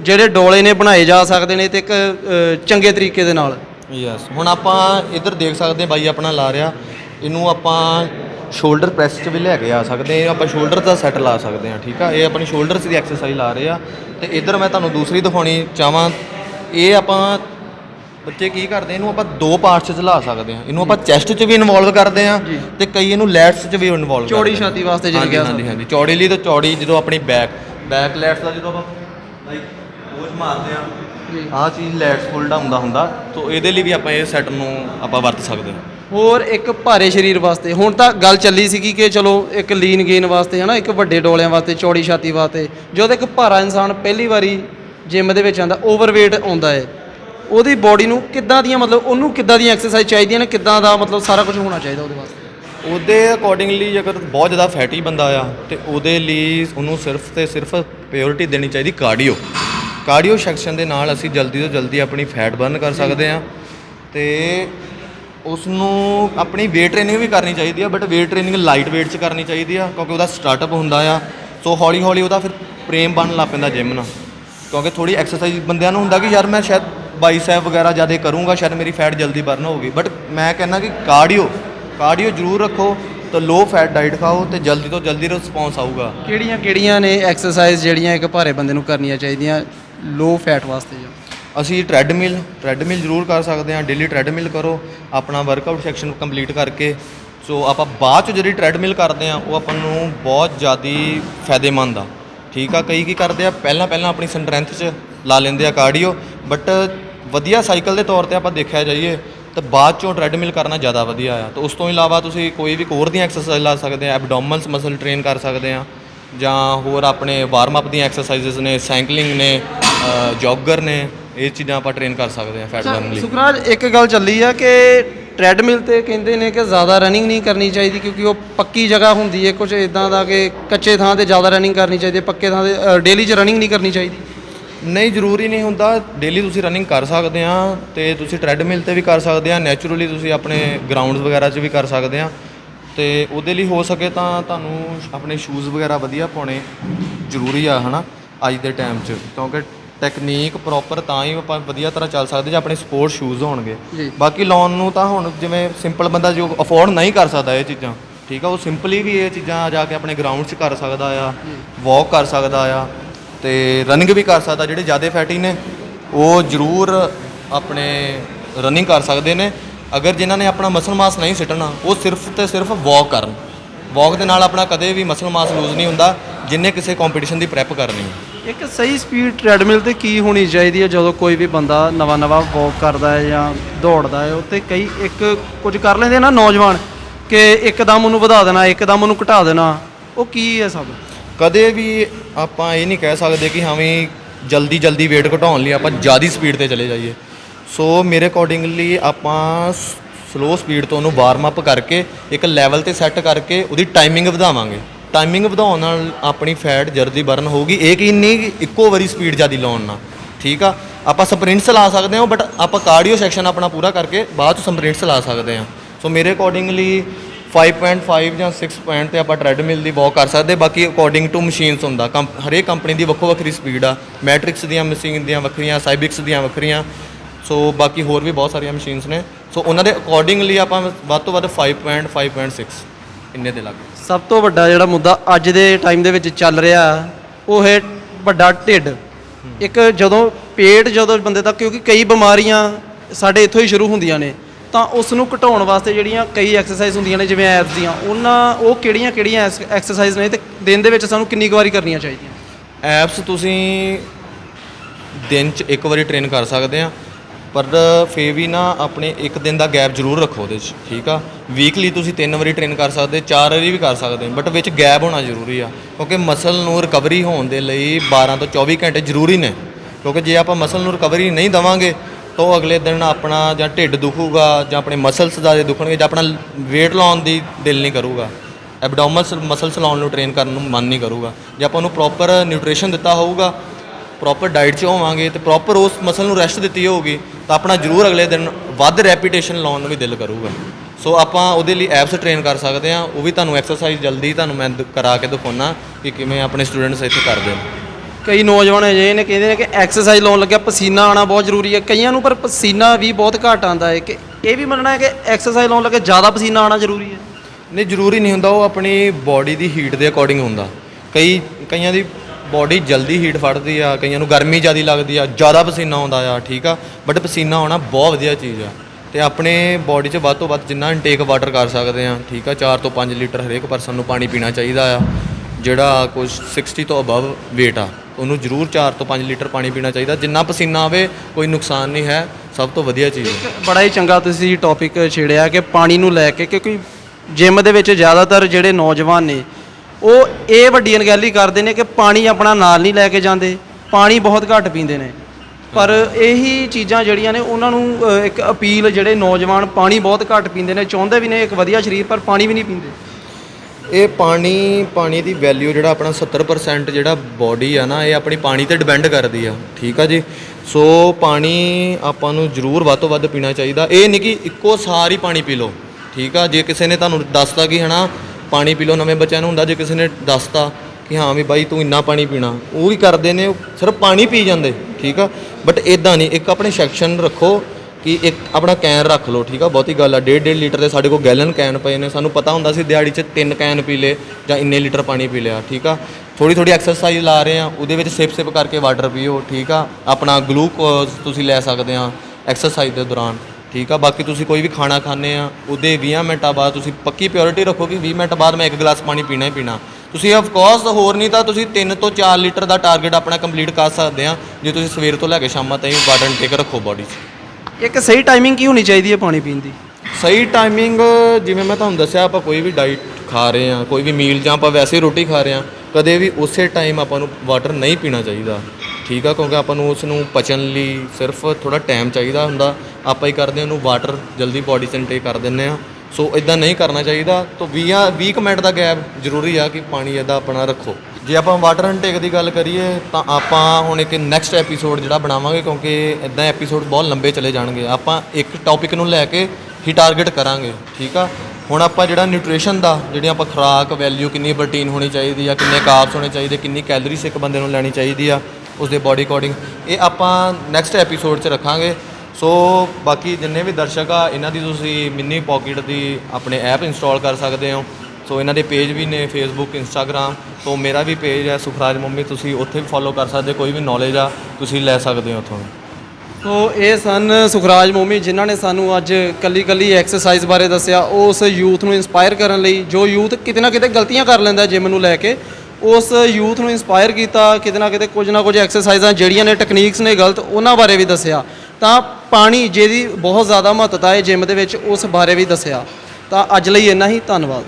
ਜਿਹੜੇ ਡੋਲੇ ਨੇ ਬਣਾਏ ਜਾ ਸਕਦੇ ਨੇ ਤੇ ਇੱਕ ਅ, ਚੰਗੇ ਤਰੀਕੇ ਦੇ ਨਾਲ। ਯੈਸ ਹੁਣ ਆਪਾਂ ਇੱਧਰ ਦੇਖ ਸਕਦੇ ਹਾਂ ਬਾਈ ਆਪਣਾ ਲਾ ਰਿਹਾ। ਇਹਨੂੰ ਆਪਾਂ ਸ਼ੋਲਡਰ ਪ੍ਰੈਸ 'ਚ ਵੀ ਲੈ ਕੇ ਆ ਸਕਦੇ ਹਾਂ। ਆਪਾਂ ਸ਼ੋਲਡਰ ਦਾ ਸੈੱਟ ਲਾ ਸਕਦੇ ਹਾਂ ਠੀਕ ਆ? ਇਹ ਆਪਣੀ ਸ਼ੋਲਡਰਸ ਦੀ ਐਕਸਰਸਾਈਜ਼ ਲਾ ਰਹੇ ਆ। ਤੇ ਇੱਧਰ ਮੈਂ ਤੁਹਾਨੂੰ ਦੂਸਰੀ ਦਿਖਾਉਣੀ ਚਾਹਾਂ। ਇਹ ਆਪਾਂ ਬੱਚੇ ਕੀ ਕਰਦੇ ਇਹਨੂੰ ਆਪਾਂ ਦੋ ਪਾਰਟਸ 'ਚ ਲਾ ਸਕਦੇ ਹਾਂ। ਇਹਨੂੰ ਆਪਾਂ ਚੈਸਟ 'ਚ ਵੀ ਇਨਵੋਲਵ ਕਰਦੇ ਹਾਂ ਤੇ ਕਈ ਇਹਨੂੰ ਲੈਟਸ 'ਚ ਵੀ ਇਨਵੋਲਵ ਕਰਦੇ ਚੌੜੀ। ਛਾਤੀ ਵਾਸਤੇ ਜਿਹਨੂੰ ਹਾਂਜੀ, ਹਾਂਜੀ ਹਾਂਜੀ। ਚੌੜੀ ਲਈ ਤਾਂ ਚੌੜੀ ਜਦੋਂ ਆਪਣੀ ਬੈਕ ਬੈਕ ਲੈਟਸ ਦਾ ਜਦੋਂ ਆਪਾਂ ਪੋਜ ਮਾਰਦੇ ਆ। ਆਹ ਚੀਜ਼ ਲੈਟਸ ਫੁੱਲ ਡਾਊਨ ਦਾ ਹੁੰਦਾ ਤੋਂ ਇਹਦੇ ਲਈ ਵੀ ਆਪਾਂ ਇਹ ਸੈੱਟ ਨੂੰ ਆਪਾਂ ਵਰਤ ਸਕਦੇ ਹਾਂ। ਹੋਰ ਇੱਕ ਭਾਰੇ ਸਰੀਰ ਵਾਸਤੇ। ਹੁਣ ਤਾਂ ਗੱਲ ਚੱਲੀ ਸੀਗੀ ਕਿ ਚਲੋ ਇੱਕ ਲੀਨ ਗੇਨ ਵਾਸਤੇ ਹਨਾ ਇੱਕ ਵੱਡੇ ਡੋਲਿਆਂ ਵਾਸਤੇ ਚੌੜੀ ਛਾਤੀ ਵਾਸਤੇ। ਜਦੋਂ ਇੱਕ ਭਾਰਾ ਇਨਸਾਨ ਪਹਿਲੀ ਵਾਰੀ ਜਿਮ ਦੇ ਵਿੱਚ ਆਂਦਾ ਓਵਰਵੇਟ ਆਉਂਦਾ ਹੈ। ਉਹਦੀ ਬਾਡੀ ਨੂੰ ਕਿੱਦਾਂ ਦੀਆਂ ਮਤਲਬ ਉਹਨੂੰ ਕਿੱਦਾਂ ਦੀਆਂ ਐਕਸਰਸਾਈਜ਼ ਚਾਹੀਦੀਆਂ ਨੇ ਕਿੱਦਾਂ ਦਾ ਮਤਲਬ ਸਾਰਾ ਕੁਝ ਹੋਣਾ ਚਾਹੀਦਾ ਉਹਦੇ ਵਾਸਤੇ? ਉਹਦੇ ਅਕੋਰਡਿੰਗਲੀ ਜੇਕਰ ਬਹੁਤ ਜ਼ਿਆਦਾ ਫੈਟੀ ਬੰਦਾ ਆ ਤੇ ਉਹਦੇ ਲਈ ਉਹਨੂੰ ਸਿਰਫ ਤੇ ਸਿਰਫ ਪ੍ਰਾਇੋਰਟੀ ਦੇਣੀ ਚਾਹੀਦੀ ਕਾਰਡੀਓ ਕਾਰਡੀਓ ਸੈਕਸ਼ਨ ਦੇ ਨਾਲ ਅਸੀਂ ਜਲਦੀ ਤੋਂ ਜਲਦੀ ਆਪਣੀ ਫੈਟ ਬਰਨ ਕਰ ਸਕਦੇ ਹਾਂ ਤੇ ਉਸ ਨੂੰ ਆਪਣੀ weight ਟ੍ਰੇਨਿੰਗ ਵੀ ਕਰਨੀ ਚਾਹੀਦੀ ਆ but weight training light weight 'ਚ ਕਰਨੀ ਚਾਹੀਦੀ ਆ, ਕਿਉਂਕਿ ਉਹਦਾ ਸਟਾਰਟਅਪ ਹੁੰਦਾ ਆ। ਸੋ ਹੌਲੀ ਹੌਲੀ ਉਹਦਾ ਫਿਰ ਪ੍ਰੇਮ ਬਣਨ ਲੱਗ ਪੈਂਦਾ ਜਿਮ ਨਾਲ। ਕਿਉਂਕਿ ਥੋੜੀ ਐਕਸਰਸਾਈਜ਼ ਬੰਦਿਆਂ ਨੂੰ ਹੁੰਦਾ ਕਿ ਯਾਰ ਮੈਂ ਸ਼ਾਇਦ ਬਾਈਸੈਪ ਵਗੈਰਾ ਜ਼ਿਆਦਾ ਕਰੂੰਗਾ, ਸ਼ਾਇਦ ਮੇਰੀ ਫੈਟ ਜਲਦੀ ਬਰਨ ਹੋਊਗੀ। ਬਟ ਮੈਂ ਕਹਿੰਦਾ ਕਿ ਕਾਰਡੀਓ ਕਾਰਡੀਓ ਜ਼ਰੂਰ ਰੱਖੋ ਤਾਂ ਲੋ ਫੈਟ ਡਾਈਟ ਖਾਓ ਤੇ ਜਲਦੀ ਤੋਂ ਜਲਦੀ ਰਿਸਪੌਂਸ ਆਊਗਾ। ਕਿਹੜੀਆਂ ਕਿਹੜੀਆਂ ਨੇ ਐਕਸਰਸਾਈਜ਼ ਜਿਹੜੀਆਂ ਇੱਕ ਭਾਰੇ ਬੰਦੇ ਨੂੰ ਕਰਨੀਆਂ ਚਾਹੀਦੀਆਂ? ਲੋ ਫੈਟ ਵਾਸਤੇ ਜਾਂ ਅਸੀਂ ਟ੍ਰੈਡਮਿਲ ਟ੍ਰੈਡਮਿਲ ਜ਼ਰੂਰ ਕਰ ਸਕਦੇ ਹਾਂ ਡੇਲੀ ਟ੍ਰੈਡਮਿਲ ਕਰੋ, ਆਪਣਾ ਵਰਕਆਊਟ ਸੈਕਸ਼ਨ ਕੰਪਲੀਟ ਕਰਕੇ। ਸੋ ਆਪਾਂ ਬਾਅਦ ਚ ਜਿਹੜੀ ਟ੍ਰੈਡਮਿਲ ਕਰਦੇ ਆ ਉਹ ਆਪਾਂ ਨੂੰ ਬਹੁਤ ਜ਼ਿਆਦੀ ਫਾਇਦੇਮੰਦ ਆ। ਠੀਕ ਆ, ਕਈ ਕੀ ਕਰਦੇ ਆ, ਪਹਿਲਾਂ ਪਹਿਲਾਂ ਆਪਣੀ ਸਟਰੈਂਥ 'ਚ ਲਾ ਲੈਂਦੇ ਆ ਕਾਰਡੀਓ ਬਟ ਵਧੀਆ ਸਾਈਕਲ ਦੇ ਤੌਰ ਤੇ ਆਪਾਂ ਦੇਖਿਆ ਜਾਈਏ, ਤਾਂ ਬਾਅਦ ਚੋਂ ਟ੍ਰੈਡਮਿਲ ਕਰਨਾ ਜ਼ਿਆਦਾ ਵਧੀਆ ਆ। ਤਾਂ ਉਸ ਤੋਂ ਇਲਾਵਾ ਤੁਸੀਂ ਕੋਈ ਵੀ ਕੋਰ ਦੀਆਂ ਐਕਸਰਸਾਈਜ਼ ਲਾ ਸਕਦੇ ਆ ਐਬਡੋਮਨਸ ਮਸਲ ਟ੍ਰੇਨ ਕਰ ਸਕਦੇ ਆ, ਜਾਂ ਹੋਰ ਆਪਣੇ ਵਾਰਮ ਅਪ ਦੀਆਂ ਐਕਸਰਸਾਈਜ਼ਸ ਨੇ ਸਾਈਕਲਿੰਗ ਨੇ ਜੌਗਰ ਨੇ ਇਹ ਚੀਜ਼ਾਂ ਆਪਾਂ ਟ੍ਰੇਨ ਕਰ ਸਕਦੇ ਆ ਫੈਟ ਬਰਨ ਲਈ। ਸੁਖਰਾਜ ਇੱਕ ਗੱਲ ਚੱਲੀ ਆ ਕਿ ਟ੍ਰੈਡਮਿਲ ਤੇ ਕਹਿੰਦੇ ਨੇ ਕਿ ਜ਼ਿਆਦਾ ਰਨਿੰਗ ਨਹੀਂ ਕਰਨੀ ਚਾਹੀਦੀ ਕਿਉਂਕਿ ਉਹ ਪੱਕੀ ਜਗ੍ਹਾ ਹੁੰਦੀ ਹੈ ਕੁਝ ਇਦਾਂ ਦਾ ਕਿ ਕੱਚੇ ਥਾਂ ਤੇ ਜ਼ਿਆਦਾ ਰਨਿੰਗ ਕਰਨੀ ਚਾਹੀਦੀ ਹੈ ਪੱਕੇ ਥਾਂ ਤੇ ਡੇਲੀ 'ਚ ਰਨਿੰਗ ਨਹੀਂ ਕਰਨੀ ਚਾਹੀਦੀ। ਨਹੀਂ ਜ਼ਰੂਰੀ ਨਹੀਂ ਹੁੰਦਾ। ਡੇਲੀ ਤੁਸੀਂ ਰਨਿੰਗ ਕਰ ਸਕਦੇ ਆ ਤੇ ਤੁਸੀਂ ਟ੍ਰੈਡਮਿਲ ਤੇ ਵੀ ਕਰ ਸਕਦੇ ਆ ਨੇਚਰਲੀ ਤੁਸੀਂ ਆਪਣੇ ਗਰਾਊਂਡਸ ਵਗੈਰਾ 'ਚ ਵੀ ਕਰ ਸਕਦੇ ਆ ਤੇ ਉਹਦੇ ਲਈ ਹੋ ਸਕੇ ਤਾਂ ਤੁਹਾਨੂੰ ਆਪਣੇ ਸ਼ੂਜ਼ ਵਗੈਰਾ ਵਧੀਆ ਪਾਉਣੇ ਜ਼ਰੂਰੀ ਆ ਹਨਾ ਅੱਜ ਦੇ ਟਾਈਮ 'ਚ। ਕਿਉਂਕਿ ਟੈਕਨੀਕ ਪ੍ਰੋਪਰ ਤਾਂ ਹੀ ਆਪਾਂ ਵਧੀਆ ਤਰ੍ਹਾਂ ਚੱਲ ਸਕਦੇ ਜੇ ਆਪਣੇ ਸਪੋਰਟ ਸ਼ੂਜ਼ ਹੋਣਗੇ। ਜੀ। ਬਾਕੀ ਲਾਉਣ ਨੂੰ ਤਾਂ ਹੁਣ ਜਿਵੇਂ ਸਿੰਪਲ ਬੰਦਾ ਜੋ ਅਫੋਰਡ ਨਹੀਂ ਕਰ ਸਕਦਾ ਇਹ ਚੀਜ਼ਾਂ ਠੀਕ ਆ ਉਹ ਸਿੰਪਲੀ ਵੀ ਇਹ ਚੀਜ਼ਾਂ ਜਾ ਕੇ ਆਪਣੇ ਗਰਾਊਂਡ 'ਚ ਕਰ ਸਕਦਾ ਆ ਵਾਕ ਕਰ ਸਕਦਾ ਆ ਤੇ ਰਨਿੰਗ ਵੀ ਕਰ ਸਕਦਾ ਜਿਹੜੇ ਜ਼ਿਆਦਾ ਫੈਟੀ ਨੇ ਉਹ ਜ਼ਰੂਰ ਆਪਣੇ ਰਨਿੰਗ ਕਰ ਸਕਦੇ ਨੇ। ਅਗਰ ਜਿਨ੍ਹਾਂ ਨੇ ਆਪਣਾ ਮਸਲ ਮਾਸ ਨਹੀਂ ਸਿੱਟਣਾ ਉਹ ਸਿਰਫ ਤੇ ਸਿਰਫ ਵਾਕ ਕਰਨ। ਵਾਕ ਦੇ ਨਾਲ ਆਪਣਾ ਕਦੇ ਵੀ ਮਸਲ ਮਾਸ ਲੂਜ਼ ਨਹੀਂ ਹੁੰਦਾ ਜਿੰਨੇ ਕਿਸੇ ਕੰਪੀਟੀਸ਼ਨ ਦੀ ਪ੍ਰੈਪ ਕਰਨੀ ਹੈ। ਇੱਕ ਸਹੀ ਸਪੀਡ ਟ੍ਰੈਡਮਿਲ ਤੇ ਕੀ ਹੋਣੀ ਚਾਹੀਦੀ ਹੈ ਜਦੋਂ ਕੋਈ ਵੀ ਬੰਦਾ ਨਵਾਂ ਨਵਾਂ ਵਾਕ ਕਰਦਾ ਹੈ ਜਾਂ ਦੌੜਦਾ ਹੈ ਉੱਤੇ ਕਈ ਇੱਕ ਕੁਝ ਕਰ ਲੈਂਦੇ ਨਾ ਨੌਜਵਾਨ ਕਿ ਇੱਕਦਮ ਉਹਨੂੰ ਵਧਾ ਦੇਣਾ, ਇੱਕਦਮ ਉਹਨੂੰ ਘਟਾ ਦੇਣਾ, ਉਹ ਕੀ ਹੈ ਸਭ? ਕਦੇ ਵੀ ਆਪਾਂ ਇਹ ਨਹੀਂ ਕਹਿ ਸਕਦੇ ਕਿ ਹਾਂ ਵੀ ਜਲਦੀ ਜਲਦੀ weight ਘਟਾਉਣ ਲਈ ਆਪਾਂ ਜ਼ਿਆਦਾ ਸਪੀਡ ਤੇ ਚਲੇ ਜਾਈਏ। ਸੋ ਮੇਰੇ ਅਕੋਰਡਿੰਗਲੀ ਆਪਾਂ ਸਲੋ ਸਪੀਡ ਤੋਂ ਉਹਨੂੰ ਵਾਰਮ ਅਪ ਕਰਕੇ, ਇੱਕ ਲੈਵਲ ਤੇ ਸੈੱਟ ਕਰਕੇ ਉਹਦੀ ਟਾਈਮਿੰਗ ਵਧਾਵਾਂਗੇ। ਟਾਈਮਿੰਗ ਵਧਾਉਣ ਨਾਲ ਆਪਣੀ ਫੈਟ ਜਲਦੀ ਬਰਨ ਹੋਊਗੀ। ਇਹ ਕੀ ਨਹੀਂ ਇੱਕੋ ਵਾਰੀ ਸਪੀਡ ਜ਼ਿਆਦਾ ਲਾਉਣ ਨਾਲ। ਠੀਕ ਆ? ਆਪਾਂ ਸਪ੍ਰਿੰਟਸ ਲਾ ਸਕਦੇ ਹਾਂ ਬਟ ਆਪਾਂ ਕਾਰਡੀਓ ਸੈਕਸ਼ਨ ਆਪਣਾ ਪੂਰਾ ਕਰਕੇ ਬਾਅਦ ਚ ਸਪ੍ਰਿੰਟਸ ਲਾ ਸਕਦੇ ਹਾਂ। ਸੋ ਮੇਰੇ ਅਕੋਰਡਿੰਗਲੀ 5.5 ਜਾਂ 6 ਪੁਆਇੰਟ ਤੇ ਆਪਾਂ ਟ੍ਰੈਡਮਿਲ ਦੀ ਵਾਕ ਕਰ ਸਕਦੇ, ਬਾਕੀ ਅਕੋਰਡਿੰਗ ਟੂ ਮਸ਼ੀਨਸ ਹੁੰਦਾ। ਕੰਪ- ਹਰੇਕ ਕੰਪਨੀ ਦੀ ਵੱਖੋ ਵੱਖਰੀ ਸਪੀਡ ਆ। ਮੈਟ੍ਰਿਕਸ ਦੀਆਂ ਮਸ਼ੀਨ ਦੀਆਂ ਵੱਖਰੀਆਂ ਸਾਈਬਿਕਸ ਦੀਆਂ ਵੱਖਰੀਆਂ। ਸੋ ਬਾਕੀ ਹੋਰ ਵੀ ਬਹੁਤ ਸਾਰੀਆਂ ਮਸ਼ੀਨਸ ਨੇ। ਸੋ ਉਹਨਾਂ ਦੇ ਅਕੋਰਡਿੰਗਲੀ ਆਪਾਂ ਵੱਧ ਤੋਂ ਵੱਧ 5.5.6 ਇੰਨੇ ਦੇ ਲੱਗ। ਸਭ ਤੋਂ ਵੱਡਾ ਜਿਹੜਾ ਮੁੱਦਾ ਅੱਜ ਦੇ ਟਾਈਮ ਦੇ ਵਿੱਚ ਚੱਲ ਰਿਹਾ, ਉਹ ਹੈ ਵੱਡਾ ਢਿੱਡ। ਇੱਕ ਜਦੋਂ ਪੇਟ ਜਦੋਂ ਬੰਦੇ ਦਾ ਕਿਉਂਕਿ ਕਈ ਬਿਮਾਰੀਆਂ ਸਾਡੇ ਇੱਥੋਂ ਹੀ ਸ਼ੁਰੂ ਹੁੰਦੀਆਂ ਨੇ, ਤਾਂ ਉਸ ਨੂੰ ਘਟਾਉਣ ਵਾਸਤੇ ਜਿਹੜੀਆਂ ਕਈ ਐਕਸਰਸਾਈਜ਼ ਹੁੰਦੀਆਂ ਨੇ, ਜਿਵੇਂ ਐਪਸ ਦੀਆਂ, ਉਹਨਾਂ, ਉਹ ਕਿਹੜੀਆਂ ਕਿਹੜੀਆਂ ਐਕਸਰਸਾਈਜ਼ ਨੇ ਤੇ ਦਿਨ ਦੇ ਵਿੱਚ ਸਾਨੂੰ ਕਿੰਨੀ ਕੁ ਵਾਰੀ ਕਰਨੀਆਂ ਚਾਹੀਦੀਆਂ? ਐਪਸ ਤੁਸੀਂ ਦਿਨ ਚ ਇੱਕ ਵਾਰੀ ਟ੍ਰੇਨ ਕਰ ਸਕਦੇ ਆ। ਪਰ ਫੇ ਵੀ ਨਾ ਆਪਣੇ ਇੱਕ ਦਿਨ ਦਾ ਗੈਪ ਜ਼ਰੂਰ ਰੱਖੋ ਉਹਦੇ ਚ, ਠੀਕ ਆ? ਵੀਕਲੀ ਤੁਸੀਂ ਤਿੰਨ ਵਾਰੀ ਟ੍ਰੇਨ ਕਰ ਸਕਦੇ, ਚਾਰ ਵਾਰੀ ਵੀ ਕਰ ਸਕਦੇ ਬਟ ਵਿੱਚ ਗੈਪ ਹੋਣਾ ਜ਼ਰੂਰੀ ਆ, ਕਿਉਂਕਿ ਮਸਲ ਨੂੰ ਰਿਕਵਰੀ ਹੋਣ ਦੇ ਲਈ 12 ਤੋਂ 24 ਘੰਟੇ ਜ਼ਰੂਰੀ ਨੇ, ਕਿਉਂਕਿ ਜੇ ਆਪਾਂ ਮਸਲ ਨੂੰ ਰਿਕਵਰੀ ਨਹੀਂ ਦਵਾਂਗੇ, ਤਾਂ ਉਹ ਅਗਲੇ ਦਿਨ ਆਪਣਾ ਜਾਂ ਢਿੱਡ ਦੁਖੂਗਾ, ਜਾਂ ਆਪਣੇ ਮਸਲਸ ਜ਼ਿਆਦਾ ਦੁਖਣਗੇ, ਜਾਂ ਆਪਣਾ weight ਲਾਉਣ ਦੀ ਦਿਲ ਨਹੀਂ ਕਰੂਗਾ। ਐਬਡੋਮਨਸ ਮਸਲਸ ਲਾਉਣ ਨੂੰ ਟ੍ਰੇਨ ਕਰਨ ਨੂੰ ਮਨ ਨਹੀਂ ਕਰੂਗਾ। ਜੇ ਆਪਾਂ ਉਹਨੂੰ ਪ੍ਰੋਪਰ ਨਿਊਟ੍ਰੀਸ਼ਨ ਦਿੱਤਾ ਹੋਊਗਾ ਪ੍ਰੋਪਰ ਡਾਈਟ 'ਚ ਹੋਵਾਂਗੇ ਤੇ ਪ੍ਰੋਪਰ ਉਸ ਮਸਲ ਨੂੰ ਰੈਸਟ ਦਿੱਤੀ ਹੋਊਗੀ ਤਾਂ ਆਪਣਾ ਜ਼ਰੂਰ ਅਗਲੇ ਦਿਨ ਵੱਧ ਰੈਪੀਟੇਸ਼ਨ ਲਾਉਣ ਨੂੰ ਵੀ ਦਿਲ ਕਰੂਗਾ। ਸੋ ਆਪਾਂ ਉਹਦੇ ਲਈ ਐਪਸ ਟ੍ਰੇਨ ਕਰ ਸਕਦੇ ਹਾਂ ਉਹ ਵੀ ਤੁਹਾਨੂੰ ਐਕਸਰਸਾਈਜ਼ ਜਲਦੀ ਤੁਹਾਨੂੰ ਮੈਂ ਕਰਾ ਕੇ ਦਿਖਾਉਣਾ ਕਿ ਕਿਵੇਂ ਆਪਣੇ ਸਟੂਡੈਂਟਸ ਇੱਥੇ ਕਰਦੇ ਨੇ। ਕਈ ਨੌਜਵਾਨ ਅਜੇ ਨੇ ਕਹਿੰਦੇ ਨੇ ਕਿ ਐਕਸਰਸਾਈਜ਼ ਲਾਉਣ ਲੱਗਿਆ ਪਸੀਨਾ ਆਣਾ ਬਹੁਤ ਜ਼ਰੂਰੀ ਹੈ ਕਈਆਂ ਨੂੰ ਪਰ ਪਸੀਨਾ ਵੀ ਬਹੁਤ ਘੱਟ ਆਉਂਦਾ ਹੈ। ਕਿ ਇਹ ਵੀ ਮੰਨਣਾ ਹੈ ਕਿ ਐਕਸਰਸਾਈਜ਼ ਲਾਉਣ ਲੱਗੇ ਜ਼ਿਆਦਾ ਪਸੀਨਾ ਆਣਾ ਜ਼ਰੂਰੀ ਹੈ? ਨਹੀਂ ਜ਼ਰੂਰੀ ਨਹੀਂ ਹੁੰਦਾ ਉਹ ਆਪਣੀ ਬਾਡੀ ਦੀ ਹੀਟ ਦੇ ਅਕੋਰਡਿੰਗ ਹੁੰਦਾ। ਕਈ ਕਈਆਂ ਦੀ ਬੋਡੀ ਜਲਦੀ ਹੀਟ ਫੜਦੀ ਆ, ਕਈਆਂ ਨੂੰ ਗਰਮੀ ਜ਼ਿਆਦਾ ਲੱਗਦੀ ਆ, ਜ਼ਿਆਦਾ ਪਸੀਨਾ ਆਉਂਦਾ ਆ, ਠੀਕ ਆ? ਬਟ ਪਸੀਨਾ ਆਉਣਾ ਬਹੁਤ ਵਧੀਆ ਚੀਜ਼ ਆ। ਤੇ ਆਪਣੇ ਬੋਡੀ 'ਚ ਵੱਧ ਤੋਂ ਵੱਧ ਜਿੰਨਾ ਇਨਟੇਕ ਵਾਟਰ ਕਰ ਸਕਦੇ ਆ, ਠੀਕ ਆ? 4 ਤੋਂ 5 ਲੀਟਰ ਹਰੇਕ ਪਰਸਨ ਨੂੰ ਪਾਣੀ ਪੀਣਾ ਚਾਹੀਦਾ ਆ, ਜਿਹੜਾ ਕੁਝ 60 ਤੋਂ ਅਬਵ weight ਆ। ਉਹਨੂੰ ਜ਼ਰੂਰ 4 ਤੋਂ 5 ਲੀਟਰ ਪਾਣੀ ਪੀਣਾ ਚਾਹੀਦਾ। ਜਿੰਨਾ ਪਸੀਨਾ ਆਵੇ, ਕੋਈ ਨੁਕਸਾਨ ਨਹੀਂ ਹੈ, ਸਭ ਤੋਂ ਵਧੀਆ ਚੀਜ਼ ਹੈ ਬੜਾ ਹੀ ਚੰਗਾ ਤੁਸੀਂ ਟੌਪਿਕ ਛੇੜਿਆ ਕਿ ਪਾਣੀ ਨੂੰ ਲੈ ਕੇ, ਕਿਉਂਕਿ ਜਿਮ ਦੇ ਵਿੱਚ ਜ਼ਿਆਦਾਤਰ ਜਿਹੜੇ ਨੌਜਵਾਨ ਨੇ ਉਹ ਇਹ ਵੱਡੀ ਅਣਗਹਿਲੀ ਕਰਦੇ ਨੇ ਕਿ ਪਾਣੀ ਆਪਣਾ ਨਾਲ ਨਹੀਂ ਲੈ ਕੇ ਜਾਂਦੇ ਪਾਣੀ ਬਹੁਤ ਘੱਟ ਪੀਂਦੇ ਨੇ। ਪਰ ਇਹੀ ਚੀਜ਼ਾਂ ਜਿਹੜੀਆਂ ਨੇ ਉਹਨਾਂ ਨੂੰ ਅ, ਇੱਕ ਅਪੀਲ ਜਿਹੜੇ ਨੌਜਵਾਨ ਪਾਣੀ ਬਹੁਤ ਘੱਟ ਪੀਂਦੇ ਨੇ ਚਾਹੁੰਦੇ ਵੀ ਨੇ ਇੱਕ ਵਧੀਆ ਸਰੀਰ ਪਰ ਪਾਣੀ ਵੀ ਨਹੀਂ ਪੀਂਦੇ। ਇਹ ਪਾਣੀ ਪਾਣੀ ਦੀ ਵੈਲਿਊ ਜਿਹੜਾ ਆਪਣਾ 70% ਜਿਹੜਾ ਬੋਡੀ ਆ ਨਾ ਇਹ ਆਪਣੀ ਪਾਣੀ ਤੇ ਡਿਪੈਂਡ ਕਰਦੀ ਆ। ਠੀਕ ਆ ਜੀ? ਸੋ ਪਾਣੀ ਆਪਾਂ ਨੂੰ ਜ਼ਰੂਰ ਵੱਧ ਤੋਂ ਵੱਧ ਪੀਣਾ ਚਾਹੀਦਾ। ਇਹ ਨਹੀਂ ਕਿ ਇੱਕੋ ਸਾਰ ਹੀ ਪਾਣੀ ਪੀ ਲਓ। ਠੀਕ ਆ? ਜੇ ਕਿਸੇ ਨੇ ਤੁਹਾਨੂੰ ਦੱਸਤਾ ਕਿ ਹਨਾ ਪਾਣੀ ਪੀ ਲਓ, ਨਵੇਂ ਬੱਚਿਆਂ ਨੂੰ ਹੁੰਦਾ, ਜੇ ਕਿਸੇ ਨੇ ਦੱਸਤਾ ਕਿ ਹਾਂ ਵੀ ਬਾਈ ਤੂੰ ਇੰਨਾ ਪਾਣੀ ਪੀਣਾ, ਉਹ ਵੀ ਕਰਦੇ ਨੇ ਉਹ ਸਿਰਫ ਪਾਣੀ ਪੀ ਜਾਂਦੇ, ਠੀਕ ਆ? ਬਟ ਇਦਾਂ ਨਹੀਂ, ਇੱਕ ਆਪਣੇ ਸੈਕਸ਼ਨ ਰੱਖੋ ਕਿ ਇੱਕ ਆਪਣਾ ਕੈਨ ਰੱਖ ਲਓ, ਠੀਕ ਆ? ਬਹੁਤੀ ਗੱਲ ਆ, ਡੇਢ ਡੇਢ ਲੀਟਰ ਦੇ ਸਾਡੇ ਕੋਲ ਗੈਲਨ ਕੈਨ ਪਏ ਨੇ, ਸਾਨੂੰ ਪਤਾ ਹੁੰਦਾ ਸੀ ਦਿਹਾੜੀ 'ਚ ਤਿੰਨ ਕੈਨ ਪੀ ਲੇ ਜਾਂ ਇੰਨੇ ਲੀਟਰ ਪਾਣੀ ਪੀ ਲਿਆ, ਠੀਕ ਆ? ਥੋੜੀ ਥੋੜੀ ਐਕਸਰਸਾਈਜ਼ ਲਾ ਰਹੇ ਆ, ਉਹਦੇ ਵਿੱਚ ਸਿਪ ਸਿਪ ਕਰਕੇ ਵਾਟਰ ਪੀਓ, ਠੀਕ ਆ? ਆਪਣਾ ਗਲੂਕੋਜ਼ ਤੁਸੀਂ ਲੈ ਸਕਦੇ ਆ ਐਕਸਰਸਾਈਜ਼ ਦੇ ਦੌਰਾਨ। ਠੀਕ ਆ ਬਾਕੀ ਤੁਸੀਂ ਕੋਈ ਵੀ ਖਾਣਾ ਖਾਂਦੇ ਆ ਉਹਦੇ 20 ਮਿੰਟਾਂ ਬਾਅਦ ਤੁਸੀਂ ਪੱਕੀ ਪਿਓਰਿਟੀ ਰੱਖੋ ਕਿ 20 ਮਿੰਟ ਬਾਅਦ ਮੈਂ ਇੱਕ ਗਲਾਸ ਪਾਣੀ ਪੀਣਾ ਹੀ ਪੀਣਾ। ਤੁਸੀਂ ਆਫ ਕੋਰਸ ਹੋਰ ਨਹੀਂ ਤਾਂ ਤੁਸੀਂ 3 ਤੋਂ 4 ਲੀਟਰ ਦਾ ਟਾਰਗੇਟ ਆਪਣਾ ਕੰਪਲੀਟ ਕਰ ਸਕਦੇ ਆ ਜੇ ਤੁਸੀਂ ਸਵੇਰ ਤੋਂ ਲੈ ਕੇ ਸ਼ਾਮਾਂ ਤਾਈਂ ਵਾਟਰ ਇਨਟੇਕ ਰੱਖੋ ਬਾਡੀ 'ਚ। ਇੱਕ ਸਹੀ ਟਾਈਮਿੰਗ ਕੀ ਹੋਣੀ ਚਾਹੀਦੀ ਹੈ ਪਾਣੀ ਪੀਣ ਦੀ? ਸਹੀ ਟਾਈਮਿੰਗ ਜਿਵੇਂ ਮੈਂ ਤੁਹਾਨੂੰ ਦੱਸਿਆ ਆਪਾਂ ਕੋਈ ਵੀ ਡਾਈਟ ਖਾ ਰਹੇ ਆ ਕੋਈ ਵੀ ਮੀਲ ਜਾਂ ਆਪਾਂ ਵੈਸੇ ਰੋਟੀ ਖਾ ਰਹੇ ਆ ਕਦੇ ਵੀ ਉਸੇ ਟਾਈਮ ਆਪਾਂ ਨੂੰ ਵਾਟਰ ਨਹੀਂ ਪੀਣਾ ਚਾਹੀਦਾ। ਠੀਕ ਆ ਕਿਉਂਕਿ ਆਪਾਂ ਨੂੰ ਉਸ ਨੂੰ ਪਚਣ ਲਈ ਸਿਰਫ ਥੋੜਾ ਟਾਈਮ ਚਾਹੀਦਾ ਹੁੰਦਾ ਆਪਾਂ ਹੀ ਕਰਦੇ ਹਾਂ, ਉਹਨੂੰ ਵਾਟਰ ਜਲਦੀ ਬਾਡੀ 'ਚ ਇਨਟੇਕ ਕਰ ਦਿੰਦੇ ਆ ਸੋ ਇਦਾਂ ਨਹੀਂ ਕਰਨਾ ਚਾਹੀਦਾ। ਤਾਂ 20 20 ਮਿੰਟ ਦਾ ਗੈਪ ਜ਼ਰੂਰੀ ਆ ਕਿ ਪਾਣੀ ਇਹਦਾ ਆਪਣਾ ਰੱਖੋ। ਜੇ ਆਪਾਂ ਵਾਟਰ ਇਨਟੇਕ ਦੀ ਗੱਲ ਕਰੀਏ, ਤਾਂ ਆਪਾਂ ਹੁਣ ਇੱਕ ਨੈਕਸਟ ਐਪੀਸੋਡ ਜਿਹੜਾ ਬਣਾਵਾਂਗੇ, ਕਿਉਂਕਿ ਇਦਾਂ ਐਪੀਸੋਡ ਬਹੁਤ ਲੰਬੇ ਚਲੇ ਜਾਣਗੇ। ਆਪਾਂ ਇੱਕ ਟੌਪਿਕ ਨੂੰ ਲੈ ਕੇ ਹੀ ਟਾਰਗੇਟ ਕਰਾਂਗੇ, ਠੀਕ ਆ? ਹੁਣ ਆਪਾਂ ਜਿਹੜਾ ਨਿਊਟ੍ਰੀਸ਼ਨ ਦਾ, ਜਿਹੜੀ ਆਪਾਂ ਖੁਰਾਕ ਵੈਲਿਊ ਕਿੰਨੀ ਪ੍ਰੋਟੀਨ ਹੋਣੀ ਚਾਹੀਦੀ ਆ, ਕਿੰਨੇ ਕਾਰਬਸ ਹੋਣੇ ਚਾਹੀਦੇ, ਕਿੰਨੀ ਕੈਲਰੀਜ਼ ਇੱਕ ਬੰਦੇ ਨੂੰ ਲੈਣੀ ਚਾਹੀਦੀ ਆ, ਉਸਦੇ ਬਾਡੀ ਅਕੋਰਡਿੰਗ ਇਹ ਆਪਾਂ ਨੈਕਸਟ ਐਪੀਸੋਡ 'ਚ ਰੱਖਾਂਗੇ। ਸੋ ਬਾਕੀ ਜਿੰਨੇ ਵੀ ਦਰਸ਼ਕ ਆ, ਇਹਨਾਂ ਦੀ ਤੁਸੀਂ ਮਿੰਨੀ ਪਾਕਟ ਦੀ ਆਪਣੇ ਐਪ ਇੰਸਟਾਲ ਕਰ ਸਕਦੇ ਹੋ। ਸੋ ਇਹਨਾਂ ਦੇ ਪੇਜ ਵੀ ਨੇ ਫੇਸਬੁੱਕ ਇੰਸਟਾਗ੍ਰam ਸੋ ਮੇਰਾ ਵੀ ਪੇਜ ਹੈ ਸੁਖਰਾਜ ਮੰਮੀ, ਤੁਸੀਂ ਉੱਥੇ ਵੀ ਫੋਲੋ ਕਰ ਸਕਦੇ ਕੋਈ ਵੀ ਨੌਲੇਜ ਆ, ਤੁਸੀਂ ਲੈ ਸਕਦੇ ਹੋ ਉੱਥੋਂ। ਸੋ ਇਹ ਸਨ ਸੁਖਰਾਜ ਮੋਮੀ, ਜਿਨ੍ਹਾਂ ਨੇ ਸਾਨੂੰ ਅੱਜ ਕੱਲੀ ਕੱਲੀ ਐਕਸਰਸਾਈਜ਼ ਬਾਰੇ ਦੱਸਿਆ। ਉਸ ਯੂਥ ਨੂੰ ਇਨਸਪਾਇਰ ਕਰਨ ਲਈ, ਜੋ ਯੂਥ ਕਿਤੇ ਨਾ ਕਿਤੇ ਗਲਤੀਆਂ ਕਰ ਲੈਂਦਾ ਜਿਮ ਨੂੰ ਲੈ ਕੇ, ਉਸ ਯੂਥ ਨੂੰ ਇਨਸਪਾਇਰ ਕੀਤਾ, ਕਿਤੇ ਨਾ ਕਿਤੇ ਕੁਝ ਨਾ ਕੁਝ ਐਕਸਰਸਾਈਜ਼ਾਂ ਜਿਹੜੀਆਂ ਨੇ ਟੈਕਨੀਕਸ ਨੇ ਗਲਤ, ਉਹਨਾਂ ਬਾਰੇ ਵੀ ਦੱਸਿਆ। ਤਾਂ ਪਾਣੀ ਜਿਹਦੀ ਬਹੁਤ ਜ਼ਿਆਦਾ ਮਹੱਤਤਾ ਹੈ ਜਿਮ ਦੇ ਵਿੱਚ, ਉਸ ਬਾਰੇ ਵੀ ਦੱਸਿਆ। ਤਾਂ ਅੱਜ ਲਈ ਇੰਨਾ ਹੀ, ਧੰਨਵਾਦ।